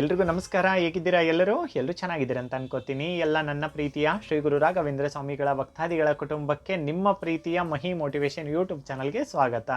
ಎಲ್ರಿಗೂ ನಮಸ್ಕಾರ. ಹೇಗಿದ್ದೀರಾ ಎಲ್ಲರೂ? ಎಲ್ಲರೂ ಚೆನ್ನಾಗಿದ್ದೀರಾ ಅಂತ ಅನ್ಕೋತೀನಿ. ಎಲ್ಲ ನನ್ನ ಪ್ರೀತಿಯ ಶ್ರೀ ಗುರು ರಾಘವೇಂದ್ರ ಸ್ವಾಮಿಗಳ ಭಕ್ತಾದಿಗಳ ಕುಟುಂಬಕ್ಕೆ ನಿಮ್ಮ ಪ್ರೀತಿಯ ಮಹಿ ಮೋಟಿವೇಶನ್ ಯೂಟ್ಯೂಬ್ ಚಾನಲ್ಗೆ ಸ್ವಾಗತ.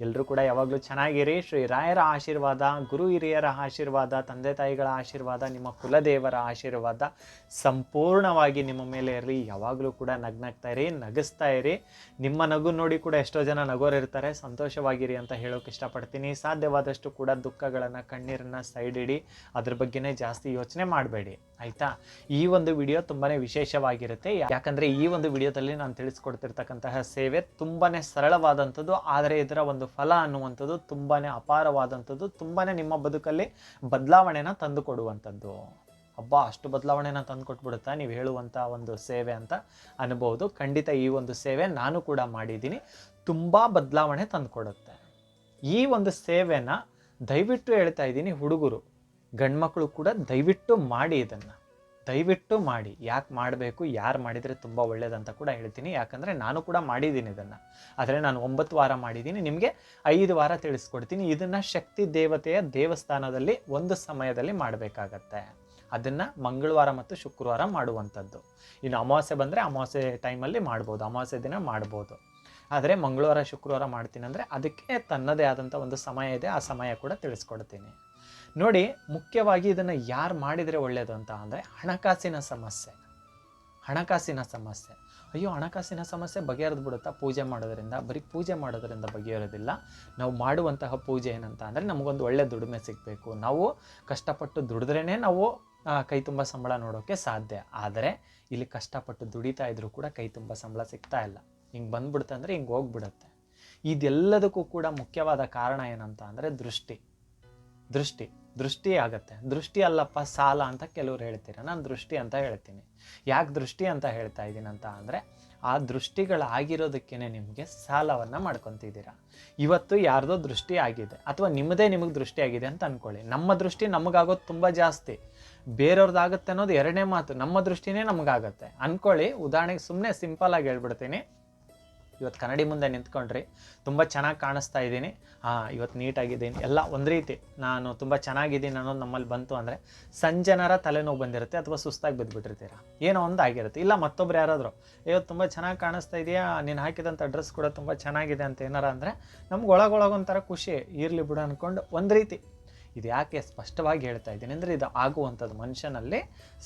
ಎಲ್ಲರೂ ಕೂಡ ಯಾವಾಗಲೂ ಚೆನ್ನಾಗಿರಿ. ಶ್ರೀ ರಾಯರ ಆಶೀರ್ವಾದ, ಗುರು ಹಿರಿಯರ ಆಶೀರ್ವಾದ, ತಂದೆ ತಾಯಿಗಳ ಆಶೀರ್ವಾದ, ನಿಮ್ಮ ಕುಲದೇವರ ಆಶೀರ್ವಾದ ಸಂಪೂರ್ಣವಾಗಿ ನಿಮ್ಮ ಮೇಲೆ ಇರಲಿ. ಯಾವಾಗಲೂ ಕೂಡ ನಗ್ನಗ್ತಾ ಇರಿ, ನಗಿಸ್ತಾ ಇರಿ. ನಿಮ್ಮ ನಗು ನೋಡಿ ಕೂಡ ಎಷ್ಟೋ ಜನ ನಗೋರಿರ್ತಾರೆ. ಸಂತೋಷವಾಗಿರಿ ಅಂತ ಹೇಳೋಕೆ ಇಷ್ಟಪಡ್ತೀನಿ. ಸಾಧ್ಯವಾದಷ್ಟು ಕೂಡ ದುಃಖಗಳನ್ನು, ಕಣ್ಣೀರನ್ನು ಸೈಡ್ ಇಡಿ. ಅದ್ರ ಬಗ್ಗೆನೇ ಜಾಸ್ತಿ ಯೋಚನೆ ಮಾಡಬೇಡಿ. ಆಯಿತಾ? ಈ ಒಂದು ವಿಡಿಯೋ ತುಂಬಾ ವಿಶೇಷವಾಗಿರುತ್ತೆ. ಯಾಕಂದರೆ ಈ ಒಂದು ವಿಡಿಯೋದಲ್ಲಿ ನಾನು ತಿಳಿಸ್ಕೊಡ್ತಿರ್ತಕ್ಕಂತಹ ಸೇವೆ ತುಂಬಾ ಸರಳವಾದಂಥದ್ದು. ಆದರೆ ಇದರ ಒಂದು ಫಲ ಅನ್ನುವಂಥದ್ದು ತುಂಬಾ ಅಪಾರವಾದಂಥದ್ದು ತುಂಬಾ ನಿಮ್ಮ ಬದುಕಲ್ಲಿ ಬದಲಾವಣೆನ ತಂದು ಕೊಡುವಂಥದ್ದು ಹಬ್ಬ ಅಷ್ಟು ಬದಲಾವಣೆನ ತಂದು ಕೊಟ್ಬಿಡುತ್ತಾ ನೀವು ಹೇಳುವಂಥ ಒಂದು ಸೇವೆ ಅಂತ ಅನ್ಬೋದು ಖಂಡಿತ ಈ ಒಂದು ಸೇವೆ ನಾನು ಕೂಡ ಮಾಡಿದ್ದೀನಿ. ತುಂಬ ಬದಲಾವಣೆ ತಂದುಕೊಡುತ್ತೆ. ಈ ಒಂದು ಸೇವೆನ ದಯವಿಟ್ಟು ಹೇಳ್ತಾ ಇದ್ದೀನಿ ಹುಡುಗರು. ಗಂಡ್ಮಕ್ಳು ಕೂಡ ದಯವಿಟ್ಟು ಮಾಡಿ ಇದನ್ನು. ದಯವಿಟ್ಟು ಮಾಡಿ. ಯಾಕೆ ಮಾಡಬೇಕು, ಯಾರು ಮಾಡಿದರೆ ತುಂಬ ಒಳ್ಳೇದಂತ ಕೂಡ ಹೇಳ್ತೀನಿ. ಯಾಕಂದರೆ ನಾನು ಕೂಡ ಮಾಡಿದ್ದೀನಿ ಇದನ್ನು. ಆದರೆ ನಾನು ಒಂಬತ್ತು ವಾರ ಮಾಡಿದ್ದೀನಿ. ನಿಮಗೆ ಐದು ವಾರ ತಿಳಿಸ್ಕೊಡ್ತೀನಿ. ಇದನ್ನು ಶಕ್ತಿ ದೇವತೆಯ ದೇವಸ್ಥಾನದಲ್ಲಿ ಒಂದು ಸಮಯದಲ್ಲಿ ಮಾಡಬೇಕಾಗತ್ತೆ. ಅದನ್ನು ಮಂಗಳವಾರ ಮತ್ತು ಶುಕ್ರವಾರ ಮಾಡುವಂಥದ್ದು. ಇನ್ನು ಅಮಾವಾಸ್ಯೆ ಬಂದರೆ ಅಮಾವಾಸ್ಯೆ ಟೈಮಲ್ಲಿ ಮಾಡ್ಬೋದು. ಅಮಾವಾಸ್ಯೆ ದಿನ ಮಾಡ್ಬೋದು. ಆದರೆ ಮಂಗಳವಾರ, ಶುಕ್ರವಾರ ಮಾಡ್ತೀನಿ ಅಂದರೆ ಅದಕ್ಕೆ ತನ್ನದೇ ಆದಂಥ ಒಂದು ಸಮಯ ಇದೆ. ಆ ಸಮಯ ಕೂಡ ತಿಳಿಸ್ಕೊಡ್ತೀನಿ. ನೋಡಿ, ಮುಖ್ಯವಾಗಿ ಇದನ್ನು ಯಾರು ಮಾಡಿದರೆ ಒಳ್ಳೆಯದು ಅಂತ ಅಂದರೆ ಹಣಕಾಸಿನ ಸಮಸ್ಯೆ. ಹಣಕಾಸಿನ ಸಮಸ್ಯೆ. ಅಯ್ಯೋ, ಹಣಕಾಸಿನ ಸಮಸ್ಯೆ ಬಗೆಹರಿದು ಬಿಡುತ್ತಾ ಪೂಜೆ ಮಾಡೋದ್ರಿಂದ? ಬರೀ ಪೂಜೆ ಮಾಡೋದ್ರಿಂದ ಬಗೆಹರೋದಿಲ್ಲ ನಾವು ಮಾಡುವಂತಹ ಪೂಜೆ ಏನಂತ ಅಂದರೆ ನಮಗೊಂದು ಒಳ್ಳೆ ದುಡಿಮೆ ಸಿಗಬೇಕು. ನಾವು ಕಷ್ಟಪಟ್ಟು ದುಡಿದ್ರೇ ನಾವು ಕೈ ತುಂಬ ಸಂಬಳ ನೋಡೋಕ್ಕೆ ಸಾಧ್ಯ. ಆದರೆ ಇಲ್ಲಿ ಕಷ್ಟಪಟ್ಟು ದುಡಿತಾ ಇದ್ದರೂ ಕೂಡ ಕೈ ತುಂಬ ಸಂಬಳ ಸಿಗ್ತಾ ಇಲ್ಲ. ಹಿಂಗೆ ಬಂದ್ಬಿಡುತ್ತೆ ಅಂದರೆ ಹಿಂಗೆ ಹೋಗ್ಬಿಡುತ್ತೆ. ಇದೆಲ್ಲದಕ್ಕೂ ಕೂಡ ಮುಖ್ಯವಾದ ಕಾರಣ ಏನಂತ ಅಂದರೆ ದೃಷ್ಟಿ. ದೃಷ್ಟಿ. ದೃಷ್ಟಿ ಆಗುತ್ತೆ. ದೃಷ್ಟಿ ಅಲ್ಲಪ್ಪ ಸಾಲ ಅಂತ ಕೆಲವ್ರು ಹೇಳ್ತೀರ. ನಾನು ದೃಷ್ಟಿ ಅಂತ ಹೇಳ್ತೀನಿ. ಯಾಕೆ ದೃಷ್ಟಿ ಅಂತ ಹೇಳ್ತಾ ಇದ್ದೀನಂತ ಅಂದರೆ, ಆ ದೃಷ್ಟಿಗಳಾಗಿರೋದಕ್ಕೇ ನಿಮಗೆ ಸಾಲವನ್ನು ಮಾಡ್ಕೊತಿದ್ದೀರ. ಇವತ್ತು ಯಾರ್ದೋ ದೃಷ್ಟಿ ಆಗಿದೆ. ಅಥವಾ ನಿಮ್ಮದೇ ನಿಮಗೆ ದೃಷ್ಟಿ ಆಗಿದೆ ಅಂತ ಅಂದ್ಕೊಳ್ಳಿ ನಮ್ಮ ದೃಷ್ಟಿ ನಮಗಾಗೋದು ತುಂಬ ಜಾಸ್ತಿ. ಬೇರೆಯವ್ರದ್ದಾಗುತ್ತೆ ಅನ್ನೋದು ಎರಡನೇ ಮಾತು. ನಮ್ಮ ದೃಷ್ಟಿನೇ ನಮಗಾಗತ್ತೆ. ಅಂದ್ಕೊಳ್ಳಿ ಉದಾಹರಣೆಗೆ ಸುಮ್ಮನೆ ಸಿಂಪಲ್ ಆಗಿ ಹೇಳ್ಬಿಡ್ತೀನಿ. ಇವತ್ತು ಕನ್ನಡಿ ಮುಂದೆ ನಿಂತ್ಕೊಂಡ್ರಿ, ತುಂಬ ಚೆನ್ನಾಗಿ ಕಾಣಿಸ್ತಾ ಇದ್ದೀನಿ. ಹಾಂ ಇವತ್ತು ನೀಟಾಗಿದ್ದೀನಿ. ಎಲ್ಲ ಒಂದು ರೀತಿ ನಾನು ತುಂಬ ಚೆನ್ನಾಗಿದ್ದೀನಿ ಅನ್ನೋದು ನಮ್ಮಲ್ಲಿ ಬಂತು ಅಂದರೆ ಸಂಜನರ ತಲೆನೋವು ಬಂದಿರುತ್ತೆ ಅಥವಾ ಸುಸ್ತಾಗಿ ಬಿದ್ದುಬಿಟ್ಟಿರ್ತೀರ ಏನೋ ಒಂದು ಆಗಿರುತ್ತೆ. ಇಲ್ಲ, ಮತ್ತೊಬ್ರು ಯಾರಾದರೂ, ಇವತ್ತು ತುಂಬ ಚೆನ್ನಾಗಿ ಕಾಣಿಸ್ತಾ ಇದೆಯಾ? ನೀನು ಹಾಕಿದಂಥ ಡ್ರೆಸ್ ಕೂಡ ತುಂಬ ಚೆನ್ನಾಗಿದೆ ಅಂತ ಏನಾರ ಅಂದರೆ ನಮ್ಗೆ ಒಳಗೊಳಗೊಂಥರ ಖುಷಿ ಇರಲಿ ಬಿಡು ಅಂದ್ಕೊಂಡು ಒಂದು ರೀತಿ ಇದು ಯಾಕೆ ಸ್ಪಷ್ಟವಾಗಿ ಹೇಳ್ತಾ ಇದ್ದೀನಿ ಅಂದರೆ ಇದು ಆಗುವಂಥದ್ದು ಮನುಷ್ಯನಲ್ಲಿ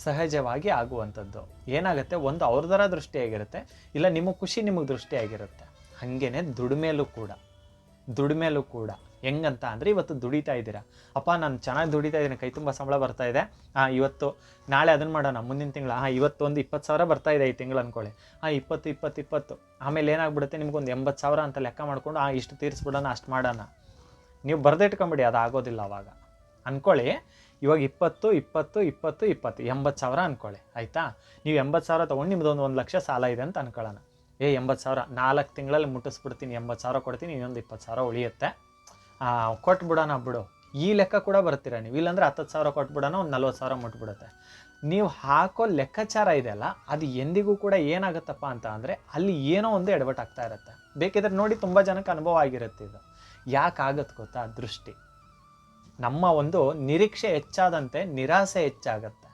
ಸಹಜವಾಗಿ ಆಗುವಂಥದ್ದು. ಏನಾಗುತ್ತೆ? ಒಂದು ಅವ್ರದರ ದೃಷ್ಟಿಯಾಗಿರುತ್ತೆ ಇಲ್ಲ ನಿಮಗೆ ಖುಷಿ ನಿಮಗೆ ದೃಷ್ಟಿಯಾಗಿರುತ್ತೆ ಹಾಗೇನೆ ದುಡಿಮೇಲೂ ಕೂಡ. ದುಡಿಮೇಲೂ ಕೂಡ. ಹೆಂಗಂತ ಅಂದರೆ ಇವತ್ತು ದುಡಿತಾ ಇದ್ದೀರಾ? ಅಪ್ಪ, ನಾನು ಚೆನ್ನಾಗಿ ದುಡಿತಾ ಇದ್ದೀನಿ. ಕೈ ತುಂಬ ಸಂಬಳ ಬರ್ತಾ ಇದೆ. ಹಾಂ ಇವತ್ತು ನಾಳೆ ಅದನ್ನು ಮಾಡೋಣ. ಮುಂದಿನ ತಿಂಗಳು. ಹಾಂ ಇವತ್ತು ಒಂದು ಇಪ್ಪತ್ತು ಸಾವಿರ ಬರ್ತಾ ಇದೆ ಈ ತಿಂಗಳು ಅಂದ್ಕೊಳ್ಳಿ ಹಾಂ ಇಪ್ಪತ್ತು ಇಪ್ಪತ್ತು ಇಪ್ಪತ್ತು. ಆಮೇಲೆ ಏನಾಗ್ಬಿಡುತ್ತೆ? ನಿಮ್ಗೊಂದು ಎಂಬತ್ತು ಸಾವಿರ ಅಂತ ಲೆಕ್ಕ ಮಾಡ್ಕೊಂಡು ಹಾಂ ಇಷ್ಟು ತೀರಿಸ್ಬಿಡೋಣ, ಅಷ್ಟು ಮಾಡೋಣ. ನೀವು ಬರೆದಿಟ್ಕೊಂಬಿಡಿ ಅದು ಆಗೋದಿಲ್ಲ ಅವಾಗ. ಅಂದ್ಕೊಳ್ಳಿ ಇವಾಗ ಇಪ್ಪತ್ತು ಇಪ್ಪತ್ತು ಇಪ್ಪತ್ತು ಇಪ್ಪತ್ತು, ಎಂಬತ್ತು ಸಾವಿರ ಅಂದ್ಕೊಳ್ಳಿ ಆಯಿತಾ? ನೀವು ಎಂಬತ್ತು ಸಾವಿರ ತೊಗೊಂಡು ನಿಮ್ದು ಒಂದು ಲಕ್ಷ ಸಾಲ ಇದೆ ಅಂತ ಅನ್ಕೊಳ್ಳೋಣ. ಏ, ಎಂಬತ್ತು ಸಾವಿರ, ನಾಲ್ಕು ತಿಂಗಳಲ್ಲಿ ಮುಟ್ಟಿಸ್ಬಿಡ್ತೀನಿ, ಎಂಬತ್ತು ಸಾವಿರ ಕೊಡ್ತೀನಿ, ಇನ್ನೊಂದು ಇಪ್ಪತ್ತು ಸಾವಿರ ಉಳಿಯುತ್ತೆ. ಕೊಟ್ಬಿಡೋಣ ಬಿಡು. ಈ ಲೆಕ್ಕ ಕೂಡ ಬರ್ತೀರ ನೀವು? ಇಲ್ಲಾಂದ್ರೆ ಹತ್ತು ಸಾವಿರ ಕೊಟ್ಬಿಡೋಣ, ಒಂದು ನಲ್ವತ್ತು ಸಾವಿರ ಮುಟ್ಬಿಡುತ್ತೆ. ನೀವು ಹಾಕೋ ಲೆಕ್ಕಾಚಾರ ಇದೆಯಲ್ಲ ಅದು ಎಂದಿಗೂ ಕೂಡ ಏನಾಗುತ್ತಪ್ಪ ಅಂತ ಅಂದರೆ, ಅಲ್ಲಿ ಏನೋ ಒಂದು ಎಡವಟ್ಟಾಗ್ತಾ ಇರುತ್ತೆ. ಬೇಕಿದ್ರೆ ನೋಡಿ, ತುಂಬ ಜನಕ್ಕೆ ಅನುಭವ ಆಗಿರುತ್ತೆ ಇದು. ಯಾಕಾಗತ್ತೆ ಗೊತ್ತಾ? ದೃಷ್ಟಿ. ನಮ್ಮ ಒಂದು ನಿರೀಕ್ಷೆ ಹೆಚ್ಚಾದಂತೆ ನಿರಾಸೆ ಹೆಚ್ಚಾಗತ್ತೆ.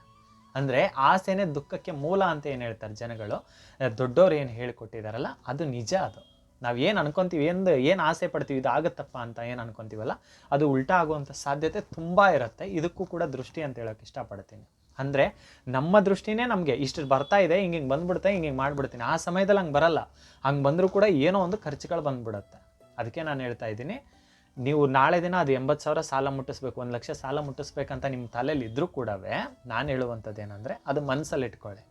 ಅಂದರೆ ಆಸೆನೇ ದುಃಖಕ್ಕೆ ಮೂಲ ಅಂತ ಏನು ಹೇಳ್ತಾರೆ ಜನಗಳು? ದೊಡ್ಡವ್ರು ಏನು ಹೇಳಿಕೊಟ್ಟಿದ್ದಾರಲ್ಲ ಅದು ನಿಜ ಅದು. ನಾವು ಏನು ಅನ್ಕೊಂತೀವಿ, ಎಂದು ಏನು ಆಸೆ ಪಡ್ತೀವಿ, ಇದು ಆಗುತ್ತಪ್ಪ ಅಂತ ಏನು ಅನ್ಕೊಂತೀವಲ್ಲ, ಅದು ಉಲ್ಟಾ ಆಗುವಂಥ ಸಾಧ್ಯತೆ ತುಂಬ ಇರುತ್ತೆ. ಇದಕ್ಕೂ ಕೂಡ ದೃಷ್ಟಿ ಅಂತ ಹೇಳೋಕೆ ಇಷ್ಟಪಡ್ತೀನಿ. ಅಂದರೆ ನಮ್ಮ ದೃಷ್ಟಿನೇ ನಮಗೆ, ಇಷ್ಟು ಬರ್ತಾ ಇದೆ, ಹಿಂಗೆ ಹಿಂಗೆ ಬಂದ್ಬಿಡುತ್ತೆ, ಹಿಂಗೆ ಹಿಂಗೆ ಮಾಡ್ಬಿಡ್ತೀನಿ. ಆ ಸಮಯದಲ್ಲಿ ಹಂಗೆ ಬರಲ್ಲ. ಹಂಗೆ ಬಂದರೂ ಕೂಡ ಏನೋ ಒಂದು ಖರ್ಚುಗಳು ಬಂದ್ಬಿಡುತ್ತೆ. ಅದಕ್ಕೆ ನಾನು ಹೇಳ್ತಾ ಇದ್ದೀನಿ, ನೀವು ನಾಳೆ ದಿನ ಅದು ಎಂಬತ್ತು ಸಾವಿರ ಸಾಲ ಮುಟ್ಟಿಸ್ಬೇಕು, ಒಂದು ಲಕ್ಷ ಸಾಲ ಮುಟ್ಟಿಸ್ಬೇಕಂತ ನಿಮ್ಮ ತಲೆಯಲ್ಲಿ ಇದ್ದರೂ ಕೂಡ ನಾನು ಹೇಳುವಂಥದ್ದು ಏನಂದರೆ ಅದು ಮನಸ್ಸಲ್ಲಿ ಇಟ್ಕೊಳ್ಳಿ.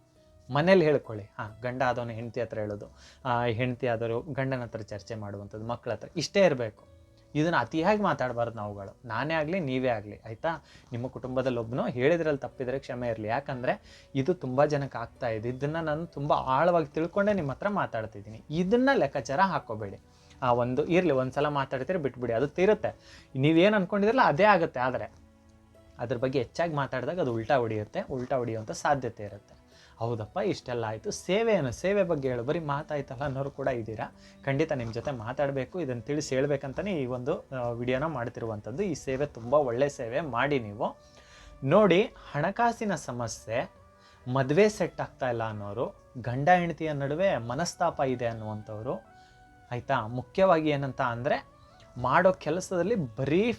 ಮನೇಲಿ ಹೇಳ್ಕೊಳ್ಳಿ. ಹಾಂ, ಗಂಡ ಆದವನು ಹೆಂಡತಿ ಹತ್ರ ಹೇಳೋದು ಹೆಂಡತಿ ಆದವರು ಗಂಡನ ಹತ್ರ ಚರ್ಚೆ ಮಾಡುವಂಥದ್ದು ಮಕ್ಕಳ ಹತ್ರ, ಇಷ್ಟೇ ಇರಬೇಕು. ಇದನ್ನು ಅತಿಯಾಗಿ ಮಾತಾಡಬಾರ್ದು ನಾವುಗಳು. ನಾನೇ ಆಗಲಿ, ನೀವೇ ಆಗಲಿ, ಆಯಿತಾ? ನಿಮ್ಮ ಕುಟುಂಬದಲ್ಲಿ ಒಬ್ಬನು ಹೇಳಿದ್ರಲ್ಲಿ ತಪ್ಪಿದರೆ ಕ್ಷಮೆ ಇರಲಿ. ಯಾಕಂದರೆ ಇದು ತುಂಬ ಜನಕ್ಕೆ ಆಗ್ತಾ ಇದೆ. ಇದನ್ನು ನಾನು ತುಂಬ ಆಳವಾಗಿ ತಿಳ್ಕೊಂಡೇ ನಿಮ್ಮ ಹತ್ರ ಮಾತಾಡ್ತಿದ್ದೀನಿ. ಇದನ್ನು ಲೆಕ್ಕಾಚಾರ ಹಾಕೋಬೇಡಿ ಆ ಒಂದು ಇರಲಿ ಒಂದು ಸಲ ಮಾತಾಡ್ತೀರಿ ಬಿಟ್ಬಿಡಿ, ಅದು ತೀರುತ್ತೆ. ನೀವೇನು ಅಂದ್ಕೊಂಡಿದ್ರಲ್ಲ ಅದೇ ಆಗುತ್ತೆ, ಆದರೆ ಅದ್ರ ಬಗ್ಗೆ ಹೆಚ್ಚಾಗಿ ಮಾತಾಡಿದಾಗ ಅದು ಉಲ್ಟಾ ಹೊಡಿಯುತ್ತೆ, ಉಲ್ಟಾ ಹೊಡಿಯುವಂಥ ಸಾಧ್ಯತೆ ಇರುತ್ತೆ. ಹೌದಪ್ಪ, ಇಷ್ಟೆಲ್ಲ ಆಯಿತು. ಸೇವೆಯನ್ನು, ಸೇವೆ ಬಗ್ಗೆ ಹೇಳು. ಬರೀ ಮಾತಾಯ್ತಲ್ಲ ಅನ್ನೋರು ಕೂಡ ಇದ್ದೀರಾ? ಖಂಡಿತ ನಿಮ್ಮ ಜೊತೆ ಮಾತಾಡಬೇಕು ಇದನ್ನು ತಿಳಿಸಿ ಹೇಳ್ಬೇಕಂತಲೇ ಈ ಒಂದು ವಿಡಿಯೋನ ಮಾಡ್ತಿರುವಂಥದ್ದು. ಈ ಸೇವೆ ತುಂಬ ಒಳ್ಳೆ ಸೇವೆ, ಮಾಡಿ ನೀವು. ನೋಡಿ, ಹಣಕಾಸಿನ ಸಮಸ್ಯೆ, ಮದುವೆ ಸೆಟ್ ಆಗ್ತಾ ಇಲ್ಲ ಅನ್ನೋರು, ಗಂಡ ಹೆಂಡತಿಯ ನಡುವೆ ಮನಸ್ತಾಪ ಇದೆ ಅನ್ನುವಂಥವ್ರು ಆಯಿತಾ? ಮುಖ್ಯವಾಗಿ ಏನಂತ ಅಂದರೆ ಮಾಡೋ ಕೆಲಸದಲ್ಲಿ ಬರೀ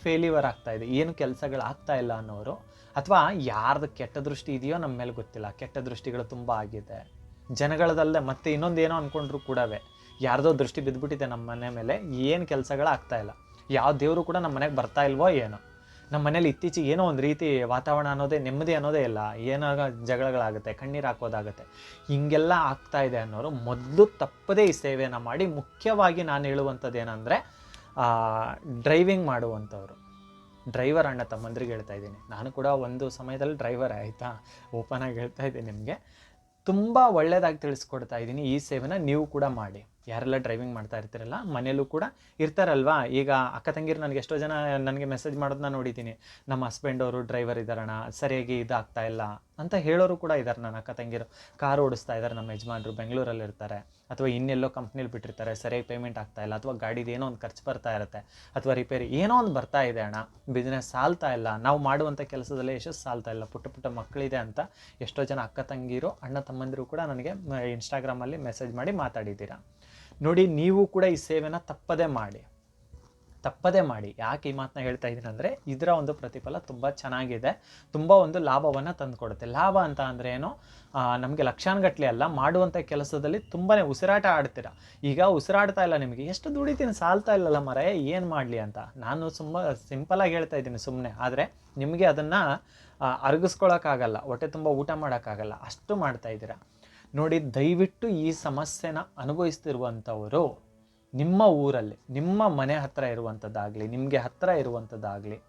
ಆಗ್ತಾ ಇದೆ. ಏನು ಕೆಲಸಗಳು ಆಗ್ತಾ ಇಲ್ಲ ಅನ್ನೋರು ಅಥವಾ ಯಾರ್ದು ಕೆಟ್ಟ ದೃಷ್ಟಿ ಇದೆಯೋ ನಮ್ಮ ಮೇಲೆ ಗೊತ್ತಿಲ್ಲ. ಕೆಟ್ಟ ದೃಷ್ಟಿಗಳು ತುಂಬ ಆಗಿದೆ. ಜನಗಳದಲ್ಲದೆ ಮತ್ತೆ ಇನ್ನೊಂದೇನೋ ಅಂದ್ಕೊಂಡ್ರು ಕೂಡವೇ. ಯಾರ್ದೋ ದೃಷ್ಟಿ ಬಿದ್ದುಬಿಟ್ಟಿದೆ ನಮ್ಮ ಮನೆ ಮೇಲೆ. ಏನು ಕೆಲಸಗಳು ಇಲ್ಲ. ಯಾವ ದೇವರು ಕೂಡ ನಮ್ಮ ಮನೆಗೆ ಬರ್ತಾ ಇಲ್ವೋ ಏನೋ. ನಮ್ಮ ಮನೇಲಿ ಇತ್ತೀಚೆಗೆ ಏನೋ ಒಂದು ರೀತಿ ವಾತಾವರಣ ಅನ್ನೋದೇ ನೆಮ್ಮದಿ ಅನ್ನೋದೇ ಇಲ್ಲ. ಏನೋ ಜಗಳಗಳಾಗುತ್ತೆ, ಕಣ್ಣೀರು ಹಾಕೋದಾಗುತ್ತೆ. ಹಿಂಗೆಲ್ಲ ಆಗ್ತಾ ಇದೆ ಅನ್ನೋರು ಮೊದಲು ತಪ್ಪದೇ ಈ ಸೇವೆಯನ್ನು ಮಾಡಿ ಮುಖ್ಯವಾಗಿ ನಾನು ಹೇಳುವಂಥದ್ದು ಏನಂದರೆ ಡ್ರೈವಿಂಗ್ ಮಾಡುವಂಥವ್ರು. ಡ್ರೈವರ್ ಅಣ್ಣ ತಮ್ಮಂದ್ರಿಗೆ ಹೇಳ್ತಾ ಇದ್ದೀನಿ. ನಾನು ಕೂಡ ಒಂದು ಸಮಯದಲ್ಲಿ ಡ್ರೈವರ್ ಆಯಿತಾ? ಓಪನ್ ಆಗಿ ಹೇಳ್ತಾ ಇದ್ದೀನಿ ನಿಮಗೆ. ತುಂಬ ಒಳ್ಳೆಯದಾಗಿ ತಿಳಿಸ್ಕೊಡ್ತಾ ಇದ್ದೀನಿ ಈ ಸೇವೆನ ನೀವು ಕೂಡ ಮಾಡಿ. ಯಾರೆಲ್ಲ ಡ್ರೈವಿಂಗ್ ಮಾಡ್ತಾ ಇರ್ತಿರಲ್ಲ ಮನೇಲೂ ಕೂಡ ಇರ್ತಾರಲ್ವಾ? ಈಗ ಅಕ್ಕ ತಂಗಿರು ನನಗೆ ಎಷ್ಟೋ ಜನ ನನಗೆ ಮೆಸೇಜ್ ಮಾಡೋದನ್ನ ನೋಡಿದ್ದೀನಿ ನಮ್ಮ ಹಸ್ಬೆಂಡ್ ಅವರು ಡ್ರೈವರ್ ಇದ್ದಾರಣ ಸರಿಯಾಗಿ ಇದಾಗ್ತಾ ಇಲ್ಲ ಅಂತ ಹೇಳೋರು ಕೂಡ ಇದ್ದಾರೆ ನನ್ನ ಅಕ್ಕ ತಂಗಿರು. ಕಾರ್ ಓಡಿಸ್ತಾ ಇದ್ದಾರೆ ನಮ್ಮ ಯಜಮಾನ್ರು, ಬೆಂಗಳೂರಲ್ಲಿ ಇರ್ತಾರೆ. ಅಥವಾ ಇನ್ನೆಲ್ಲೋ ಕಂಪ್ನಿಲಿ ಬಿಟ್ಟಿರ್ತಾರೆ, ಸರಿಯಾಗಿ ಪೇಮೆಂಟ್ ಆಗ್ತಾ ಇಲ್ಲ, ಅಥವಾ ಗಾಡಿದು ಏನೋ ಒಂದು ಖರ್ಚು ಬರ್ತಾ ಇರುತ್ತೆ, ಅಥವಾ ರಿಪೇರಿ ಏನೋ ಒಂದು ಬರ್ತಾ ಇದೆ ಅಣ್ಣ. ಬಿಸ್ನೆಸ್ ಸಾಲ್ತಾ ಇಲ್ಲ. ನಾವು ಮಾಡುವಂಥ ಕೆಲಸದಲ್ಲೇ ಯಶಸ್ಸು ಸಾಲ್ತಾ ಇಲ್ಲ. ಪುಟ್ಟ ಪುಟ್ಟ ಮಕ್ಕಳಿದೆ ಅಂತ ಎಷ್ಟೋ ಜನ ಅಕ್ಕ ತಂಗಿರು, ಅಣ್ಣ ತಮ್ಮಂದಿರು ಕೂಡ ನನಗೆ ಇನ್ಸ್ಟಾಗ್ರಾಮಲ್ಲಿ ಮೆಸೇಜ್ ಮಾಡಿ ಮಾತಾಡಿದ್ದೀರಾ. ನೋಡಿ, ನೀವು ಕೂಡ ಈ ಸೇವೆನ ತಪ್ಪದೇ ಮಾಡಿ. ತಪ್ಪದೇ ಮಾಡಿ. ಯಾಕೆ ಈ ಮಾತನ್ನ ಹೇಳ್ತಾ ಇದ್ದೀನಿ ಅಂದರೆ, ಇದರ ಒಂದು ಪ್ರತಿಫಲ ತುಂಬ ಚೆನ್ನಾಗಿದೆ. ತುಂಬ ಒಂದು ಲಾಭವನ್ನು ತಂದುಕೊಡುತ್ತೆ. ಲಾಭ ಅಂತ ಅಂದರೆ ಏನು? ನಮಗೆ ಲಕ್ಷಾನುಗಟ್ಲೆ ಅಲ್ಲ ಮಾಡುವಂಥ ಕೆಲಸದಲ್ಲಿ ತುಂಬಾ ಉಸಿರಾಟ ಆಡ್ತೀರ? ಈಗ ಉಸಿರಾಡ್ತಾ ಇಲ್ಲ ನಿಮಗೆ. ಎಷ್ಟು ದುಡಿತೀನಿ, ಸಾಲ್ತಾ ಇಲ್ಲಲ್ಲ ಮರ ಏನು ಮಾಡಲಿ ಅಂತ? ನಾನು ತುಂಬ ಸಿಂಪಲಾಗಿ ಹೇಳ್ತಾ ಇದ್ದೀನಿ ಸುಮ್ಮನೆ ಆದರೆ, ನಿಮಗೆ ಅದನ್ನು ಅರಗಿಸ್ಕೊಳಕ್ಕಾಗಲ್ಲ. ಹೊಟ್ಟೆ ತುಂಬ ಊಟ ಮಾಡೋಕ್ಕಾಗಲ್ಲ. ಅಷ್ಟು ಮಾಡ್ತಾ ಇದ್ದೀರಾ. ನೋಡಿ, ದಯವಿಟ್ಟು ಈ ಸಮಸ್ಯೆನ ಅನುಭವಿಸ್ತಿರುವಂಥವರು ನಿಮ್ಮ ಊರಲ್ಲಿ, ನಿಮ್ಮ ಮನೆ ಹತ್ತಿರ ಇರುವಂಥದ್ದಾಗಲಿ, ನಿಮಗೆ ಹತ್ತಿರ ಇರುವಂಥದ್ದಾಗಲಿ,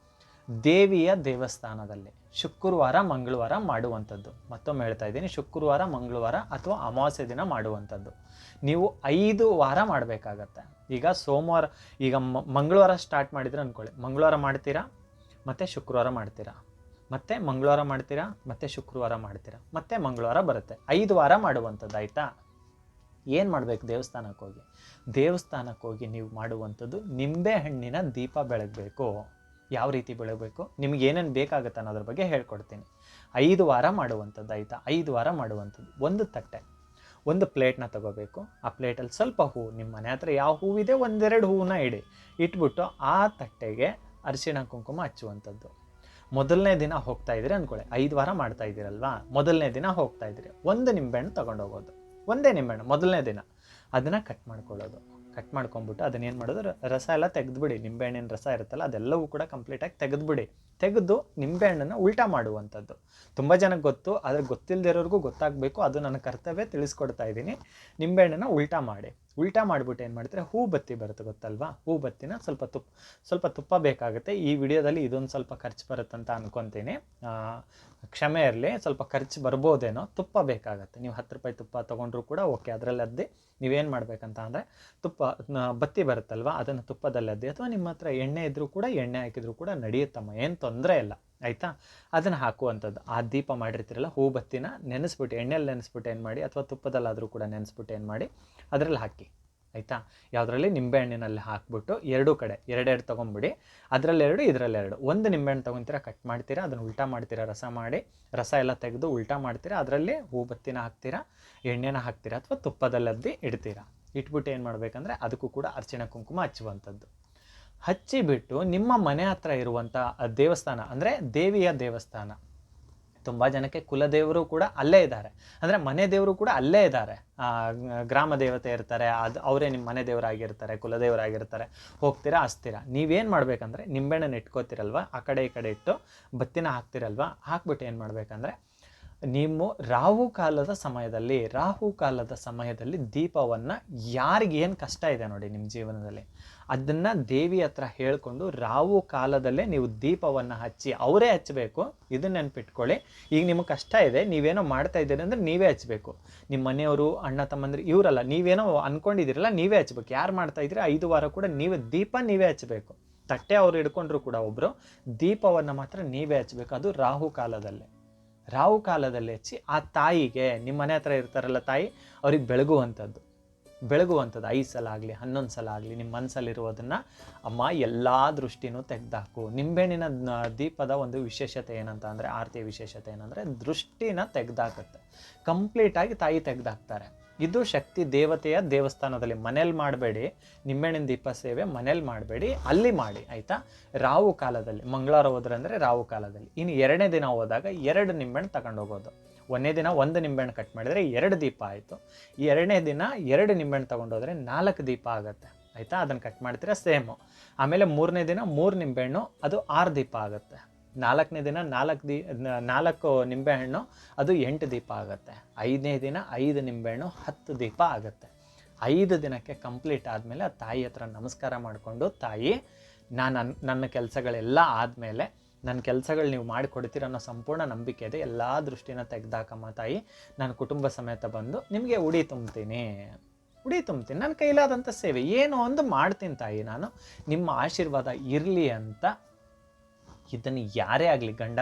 ದೇವಿಯ ದೇವಸ್ಥಾನದಲ್ಲಿ ಶುಕ್ರವಾರ, ಮಂಗಳವಾರ ಮಾಡುವಂಥದ್ದು. ಮತ್ತೊಮ್ಮೆ ಹೇಳ್ತಾ ಇದ್ದೀನಿ, ಶುಕ್ರವಾರ, ಮಂಗಳವಾರ ಅಥವಾ ಅಮಾವಾಸ್ಯ ದಿನ ಮಾಡುವಂಥದ್ದು. ನೀವು ಐದು ವಾರ ಮಾಡಬೇಕಾಗತ್ತೆ. ಈಗ ಸೋಮವಾರ, ಈಗ ಮಂಗಳವಾರ ಸ್ಟಾರ್ಟ್ ಮಾಡಿದರೆ ಅಂದ್ಕೊಳ್ಳಿ ಮಂಗಳವಾರ ಮಾಡ್ತೀರಾ? ಮತ್ತು ಶುಕ್ರವಾರ ಮಾಡ್ತೀರಾ? ಮತ್ತೆ ಮಂಗಳವಾರ ಮಾಡ್ತೀರಾ? ಮತ್ತೆ ಶುಕ್ರವಾರ ಮಾಡ್ತೀರಾ? ಮತ್ತೆ ಮಂಗಳವಾರ ಬರುತ್ತೆ. ಐದು ವಾರ ಮಾಡುವಂಥದ್ದು, ಆಯಿತಾ? ಏನು ಮಾಡಬೇಕು ದೇವಸ್ಥಾನಕ್ಕೆ ಹೋಗಿ? ದೇವಸ್ಥಾನಕ್ಕೆ ಹೋಗಿ ನೀವು ಮಾಡುವಂಥದ್ದು ನಿಂಬೆ ಹಣ್ಣಿನ ದೀಪ ಬೆಳಗಬೇಕು. ಯಾವ ರೀತಿ ಬೆಳಗಬೇಕು? ನಿಮ್ಗೆ ಏನೇನು ಬೇಕಾಗುತ್ತೆ ಅನ್ನೋದ್ರ ಬಗ್ಗೆ ಹೇಳ್ಕೊಡ್ತೀನಿ. ಐದು ವಾರ ಮಾಡುವಂಥದ್ದು, ಆಯಿತಾ? ಐದು ವಾರ ಮಾಡುವಂಥದ್ದು. ಒಂದು ತಟ್ಟೆ. ಒಂದು ಪ್ಲೇಟ್ನ ತಗೋಬೇಕು. ಆ ಪ್ಲೇಟಲ್ಲಿ ಸ್ವಲ್ಪ ಹೂವು ನಿಮ್ಮ ಮನೆ ಹತ್ರ ಯಾವ ಹೂವಿದೆ, ಒಂದೆರಡು ಹೂವನ್ನ ಇಡಿ. ಇಟ್ಬಿಟ್ಟು ಆ ತಟ್ಟೆಗೆ ಅರಿಶಿಣ, ಕುಂಕುಮ ಹಚ್ಚುವಂಥದ್ದು. ಮೊದಲನೇ ದಿನ ಹೋಗ್ತಾ ಇದ್ದೀರಿ ಅಂದ್ಕೊಳ್ಳಿ ಐದು ವಾರ ಮಾಡ್ತಾ ಇದ್ದೀರಲ್ವಾ? ಮೊದಲನೇ ದಿನ ಹೋಗ್ತಾ ಇದ್ದೀರಿ ಒಂದು ನಿಂಬೆಹಣ್ಣು ತೊಗೊಂಡೋಗೋದು. ಒಂದೇ ನಿಂಬೆಹಣ್ಣು, ಮೊದಲನೇ ದಿನ. ಅದನ್ನು ಕಟ್ ಮಾಡ್ಕೊಳ್ಳೋದು. ಕಟ್ ಮಾಡ್ಕೊಂಬಿಟ್ಟು ಅದನ್ನ ಏನು ಮಾಡೋದು? ರಸ ಎಲ್ಲ ತೆಗೆದುಬಿಡಿ. ನಿಂಬೆಹಣ್ಣಿನ ರಸ ಇರುತ್ತಲ್ಲ, ಅದೆಲ್ಲವೂ ಕೂಡ ಕಂಪ್ಲೀಟಾಗಿ ತೆಗೆದುಬಿಡಿ. ತೆಗೆದು ನಿಂಬೆಹಣ್ಣನ್ನು ಉಲ್ಟಾ ಮಾಡುವಂಥದ್ದು. ತುಂಬ ಜನಕ್ಕೆ ಗೊತ್ತು, ಆದರೆ ಗೊತ್ತಿಲ್ಲದಿರೋರಿಗೂ ಗೊತ್ತಾಗಬೇಕು. ಅದು ನನ್ನ ಕರ್ತವ್ಯ, ತಿಳಿಸ್ಕೊಡ್ತಾ ಇದ್ದೀನಿ. ನಿಂಬೆಹಣ್ಣನ್ನು ಉಲ್ಟಾ ಮಾಡಿ. ಉಲ್ಟಾ ಮಾಡಿಬಿಟ್ಟು ಏನು ಮಾಡ್ತಾರೆ ಹೂ ಬತ್ತಿ ಬರುತ್ತೆ ಗೊತ್ತಲ್ವಾ? ಹೂ ಬತ್ತಿನ ಸ್ವಲ್ಪ ತುಪ್ಪ ಸ್ವಲ್ಪ ತುಪ್ಪ ಬೇಕಾಗುತ್ತೆ. ಈ ವಿಡಿಯೋದಲ್ಲಿ ಇದೊಂದು ಸ್ವಲ್ಪ ಖರ್ಚು ಬರುತ್ತಂತ ಅನ್ಕೊತೀನಿ. ಆ, ಕ್ಷಮೆ ಇರಲಿ ಸ್ವಲ್ಪ ಖರ್ಚು ಬರ್ಬೋದೇನೋ ತುಪ್ಪ ಬೇಕಾಗುತ್ತೆ. ನೀವು ಹತ್ತು ರೂಪಾಯಿ ತುಪ್ಪ ತೊಗೊಂಡ್ರೂ ಕೂಡ ಓಕೆ ಅದರಲ್ಲಿ ಅದ್ದಿ ನೀವೇನು ಮಾಡಬೇಕಂತ ಅಂದರೆ ತುಪ್ಪ ಬತ್ತಿ ಬರುತ್ತಲ್ವ ಅದನ್ನು ತುಪ್ಪದಲ್ಲಿ ಅದ್ದಿ. ಅಥವಾ ನಿಮ್ಮ ಹತ್ರ ಎಣ್ಣೆ ಇದ್ದರೂ ಕೂಡ ಎಣ್ಣೆ ಹಾಕಿದ್ರು ಕೂಡ ನಡೆಯುತ್ತಮ್ಮ ಏನು ತೊಂದರೆ ಇಲ್ಲ. ಆಯಿತಾ? ಅದನ್ನು ಹಾಕುವಂಥದ್ದು. ಆ ದೀಪ ಮಾಡಿರ್ತೀರಲ್ಲ ಹೂ ಬತ್ತಿನ ನೆನೆಸ್ಬಿಟ್ಟು ಎಣ್ಣೆಯಲ್ಲಿ ನೆನೆಸ್ಬಿಟ್ಟು ಏನು ಮಾಡಿ ಅಥವಾ ತುಪ್ಪದಲ್ಲಾದರೂ ಕೂಡ ನೆನೆಸ್ಬಿಟ್ಟು ಏನು ಮಾಡಿ ಅದರಲ್ಲಿ ಹಾಕಿ. ಆಯಿತಾ? ಯಾವುದರಲ್ಲಿ? ನಿಂಬೆಹಣ್ಣಿನಲ್ಲಿ ಹಾಕ್ಬಿಟ್ಟು ಎರಡೂ ಕಡೆ, ಎರಡೆರಡು ತೊಗೊಂಬಿಡಿ. ಅದರಲ್ಲೆರಡು, ಇದರಲ್ಲೆರಡು. ಒಂದು ನಿಂಬೆಹಣ್ಣು ತೊಗೊತೀರಾ, ಕಟ್ ಮಾಡ್ತೀರಾ, ಅದನ್ನು ಉಲ್ಟಾ ಮಾಡ್ತೀರಾ, ರಸ ಮಾಡಿ, ರಸ ಎಲ್ಲ ತೆಗೆದು ಉಲ್ಟಾ ಮಾಡ್ತೀರಾ, ಅದರಲ್ಲಿ ಹೂ ಬತ್ತಿನ ಹಾಕ್ತೀರಾ, ಎಣ್ಣೆನ ಹಾಕ್ತೀರಾ, ಅಥವಾ ತುಪ್ಪದಲ್ಲದ್ದಿ ಇಡ್ತೀರಾ. ಇಟ್ಬಿಟ್ಟು ಏನು ಮಾಡಬೇಕಂದ್ರೆ ಅದಕ್ಕೂ ಕೂಡ ಅರ್ಚಿಣ ಕುಂಕುಮ ಹಚ್ಚುವಂಥದ್ದು. ಹಚ್ಚಿಬಿಟ್ಟು ನಿಮ್ಮ ಮನೆ ಹತ್ರ ಇರುವಂಥ ದೇವಸ್ಥಾನ, ಅಂದರೆ ದೇವಿಯ ದೇವಸ್ಥಾನ. ತುಂಬ ಜನಕ್ಕೆ ಕುಲದೇವರು ಕೂಡ ಅಲ್ಲೇ ಇದ್ದಾರೆ. ಅಂದರೆ ಮನೆ ದೇವರು ಕೂಡ ಅಲ್ಲೇ ಇದ್ದಾರೆ. ಗ್ರಾಮ ದೇವತೆ ಇರ್ತಾರೆ, ಅದು ಅವರೇ ನಿಮ್ಮ ಮನೆ ದೇವರಾಗಿರ್ತಾರೆ, ಕುಲದೇವರಾಗಿರ್ತಾರೆ. ಹೋಗ್ತೀರಾ ಹಸ್ತೀರಾ ನೀವೇನು ಮಾಡಬೇಕಂದ್ರೆ ನಿಂಬೆಹಣ್ಣನ್ನು ಇಟ್ಕೋತಿರಲ್ವ? ಆ ಕಡೆ ಈ ಕಡೆ ಇಟ್ಟು ಬತ್ತಿನ ಹಾಕ್ತಿರಲ್ವ? ಹಾಕ್ಬಿಟ್ಟು ಏನು ಮಾಡಬೇಕಂದ್ರೆ ನೀವು ರಾಹು ಕಾಲದ ಸಮಯದಲ್ಲಿ, ರಾಹು ಕಾಲದ ಸಮಯದಲ್ಲಿ ದೀಪವನ್ನು ಏನು ಕಷ್ಟ ಇದೆ ನೋಡಿ ನಿಮ್ಮ ಜೀವನದಲ್ಲಿ? ಅದನ್ನು ದೇವಿ ಹತ್ರ ಹೇಳಿಕೊಂಡು ರಾಹು ಕಾಲದಲ್ಲೇ ನೀವು ದೀಪವನ್ನು ಹಚ್ಚಿ ಅವರೇ ಹಚ್ಚಬೇಕು. ಇದನ್ನ ನೆನ್ಪಿಟ್ಕೊಳ್ಳಿ. ಈಗ ನಿಮಗೆ ಕಷ್ಟ ಇದೆ, ನೀವೇನೋ ಮಾಡ್ತಾ ಇದ್ದೀರಿ ಅಂದರೆ ನೀವೇ ಹಚ್ಚಬೇಕು. ನಿಮ್ಮ ಮನೆಯವರು, ಅಣ್ಣ, ತಮ್ಮಂದ್ರೆ, ಇವರಲ್ಲ, ನೀವೇನೋ ಅನ್ಕೊಂಡಿದ್ದೀರಲ್ಲ ನೀವೇ ಹಚ್ಬೇಕು ಯಾರು ಮಾಡ್ತಾ ಇದ್ದೀರಿ? ಐದು ವಾರ ಕೂಡ ನೀವೇ ದೀಪ ನೀವೇ ಹಚ್ಚಬೇಕು. ತಟ್ಟೆ ಅವ್ರು ಹಿಡ್ಕೊಂಡ್ರು ಕೂಡ ಒಬ್ಬರು ದೀಪವನ್ನು ಮಾತ್ರ ನೀವೇ ಹಚ್ಚಬೇಕು. ಅದು ರಾಹು ಕಾಲದಲ್ಲಿ. ರಾಹು ಕಾಲದಲ್ಲಿ ಹಚ್ಚಿ ಆ ತಾಯಿಗೆ ನಿಮ್ಮ ಮನೆ ಹತ್ರ ಇರ್ತಾರಲ್ಲ ತಾಯಿ, ಅವ್ರಿಗೆ ಬೆಳಗುವಂಥದ್ದು. ಬೆಳಗುವಂಥದ್ದು, ಐದು ಸಲ ಆಗಲಿ, ಹನ್ನೊಂದು ಸಲ ಆಗಲಿ ನಿಮ್ಮ ಮನಸ್ಸಲ್ಲಿರುವುದನ್ನು ಅಮ್ಮ ಎಲ್ಲ ದೃಷ್ಟಿನೂ ತೆಗೆದಾಕು. ನಿಂಬೆಹಣ್ಣಿನ ದೀಪದ ಒಂದು ವಿಶೇಷತೆ ಏನಂತ ಅಂದರೆ, ಆರತಿಯ ವಿಶೇಷತೆ ಏನಂದರೆ, ದೃಷ್ಟಿನ ತೆಗೆದಾಕತ್ತೆ. ಕಂಪ್ಲೀಟಾಗಿ ತಾಯಿ ತೆಗೆದಾಕ್ತಾರೆ. ಇದು ಶಕ್ತಿ ದೇವತೆಯ ದೇವಸ್ಥಾನದಲ್ಲಿ ಮನೇಲಿ ಮಾಡಬೇಡಿ, ನಿಂಬೆಹಣ್ಣಿನ ದೀಪ ಸೇವೆ ಮನೇಲಿ ಮಾಡಬೇಡಿ, ಅಲ್ಲಿ ಮಾಡಿ, ಆಯಿತಾ? ರಾವು ಕಾಲದಲ್ಲಿ, ಮಂಗಳವಾರ ಹೋದ್ರೆ ಅಂದರೆ ರಾವು ಕಾಲದಲ್ಲಿ. ಇನ್ನು ಎರಡನೇ ದಿನ ಹೋದಾಗ ಎರಡು ನಿಂಬೆಹಣ್ಣು ತಗೊಂಡು ಹೋಗೋದು. ಒಂದನೇ ದಿನ ಒಂದು ನಿಂಬೆಹಣ್ಣು ಕಟ್ ಮಾಡಿದರೆ ಎರಡು ದೀಪ ಆಯಿತು. ಎರಡನೇ ದಿನ ಎರಡು ನಿಂಬೆಹಣ್ಣು ತೊಗೊಂಡೋದ್ರೆ ನಾಲ್ಕು ದೀಪ ಆಗುತ್ತೆ, ಆಯಿತಾ? ಅದನ್ನು ಕಟ್ ಮಾಡ್ತೀರಾ ಸೇಮು. ಆಮೇಲೆ ಮೂರನೇ ದಿನ ಮೂರು ನಿಂಬೆಹಣ್ಣು, ಅದು ಆರು ದೀಪ ಆಗುತ್ತೆ. ನಾಲ್ಕನೇ ದಿನ, ನಾಲ್ಕು ದಿ ನಾಲ್ಕು ನಿಂಬೆಹಣ್ಣು, ಅದು ಎಂಟು ದೀಪ ಆಗುತ್ತೆ. ಐದನೇ ದಿನ ಐದು ನಿಂಬೆಹಣ್ಣು, ಹತ್ತು ದೀಪ ಆಗುತ್ತೆ. ಐದು ದಿನಕ್ಕೆ ಕಂಪ್ಲೀಟ್ ಆದಮೇಲೆ ಆ ತಾಯಿ ಹತ್ರ ನಮಸ್ಕಾರ ಮಾಡಿಕೊಂಡು, ತಾಯಿ, ನಾನು ನನ್ನ ನನ್ನ ಕೆಲಸಗಳೆಲ್ಲ ಆದಮೇಲೆ ನನ್ನ ಕೆಲಸಗಳು ನೀವು ಮಾಡಿಕೊಡ್ತೀರ ಅನ್ನೋ ಸಂಪೂರ್ಣ ನಂಬಿಕೆ ಇದೆ. ಎಲ್ಲ ದೃಷ್ಟಿನ ತೆಗೆದಾಕಮ್ಮ ತಾಯಿ. ನಾನು ಕುಟುಂಬ ಸಮೇತ ಬಂದು ನಿಮಗೆ ಉಡಿ ತುಂಬ್ತೀನಿ. ಉಡಿ ತುಂಬ್ತೀನಿ. ನನ್ನ ಕೈಲಾದಂಥ ಸೇವೆ. ಏನೋ ಒಂದು ಮಾಡ್ತೀನಿ ತಾಯಿ ನಾನು. ನಿಮ್ಮ ಆಶೀರ್ವಾದ ಇರಲಿ ಅಂತ ಇದನ್ನು ಯಾರೇ ಆಗಲಿ ಗಂಡ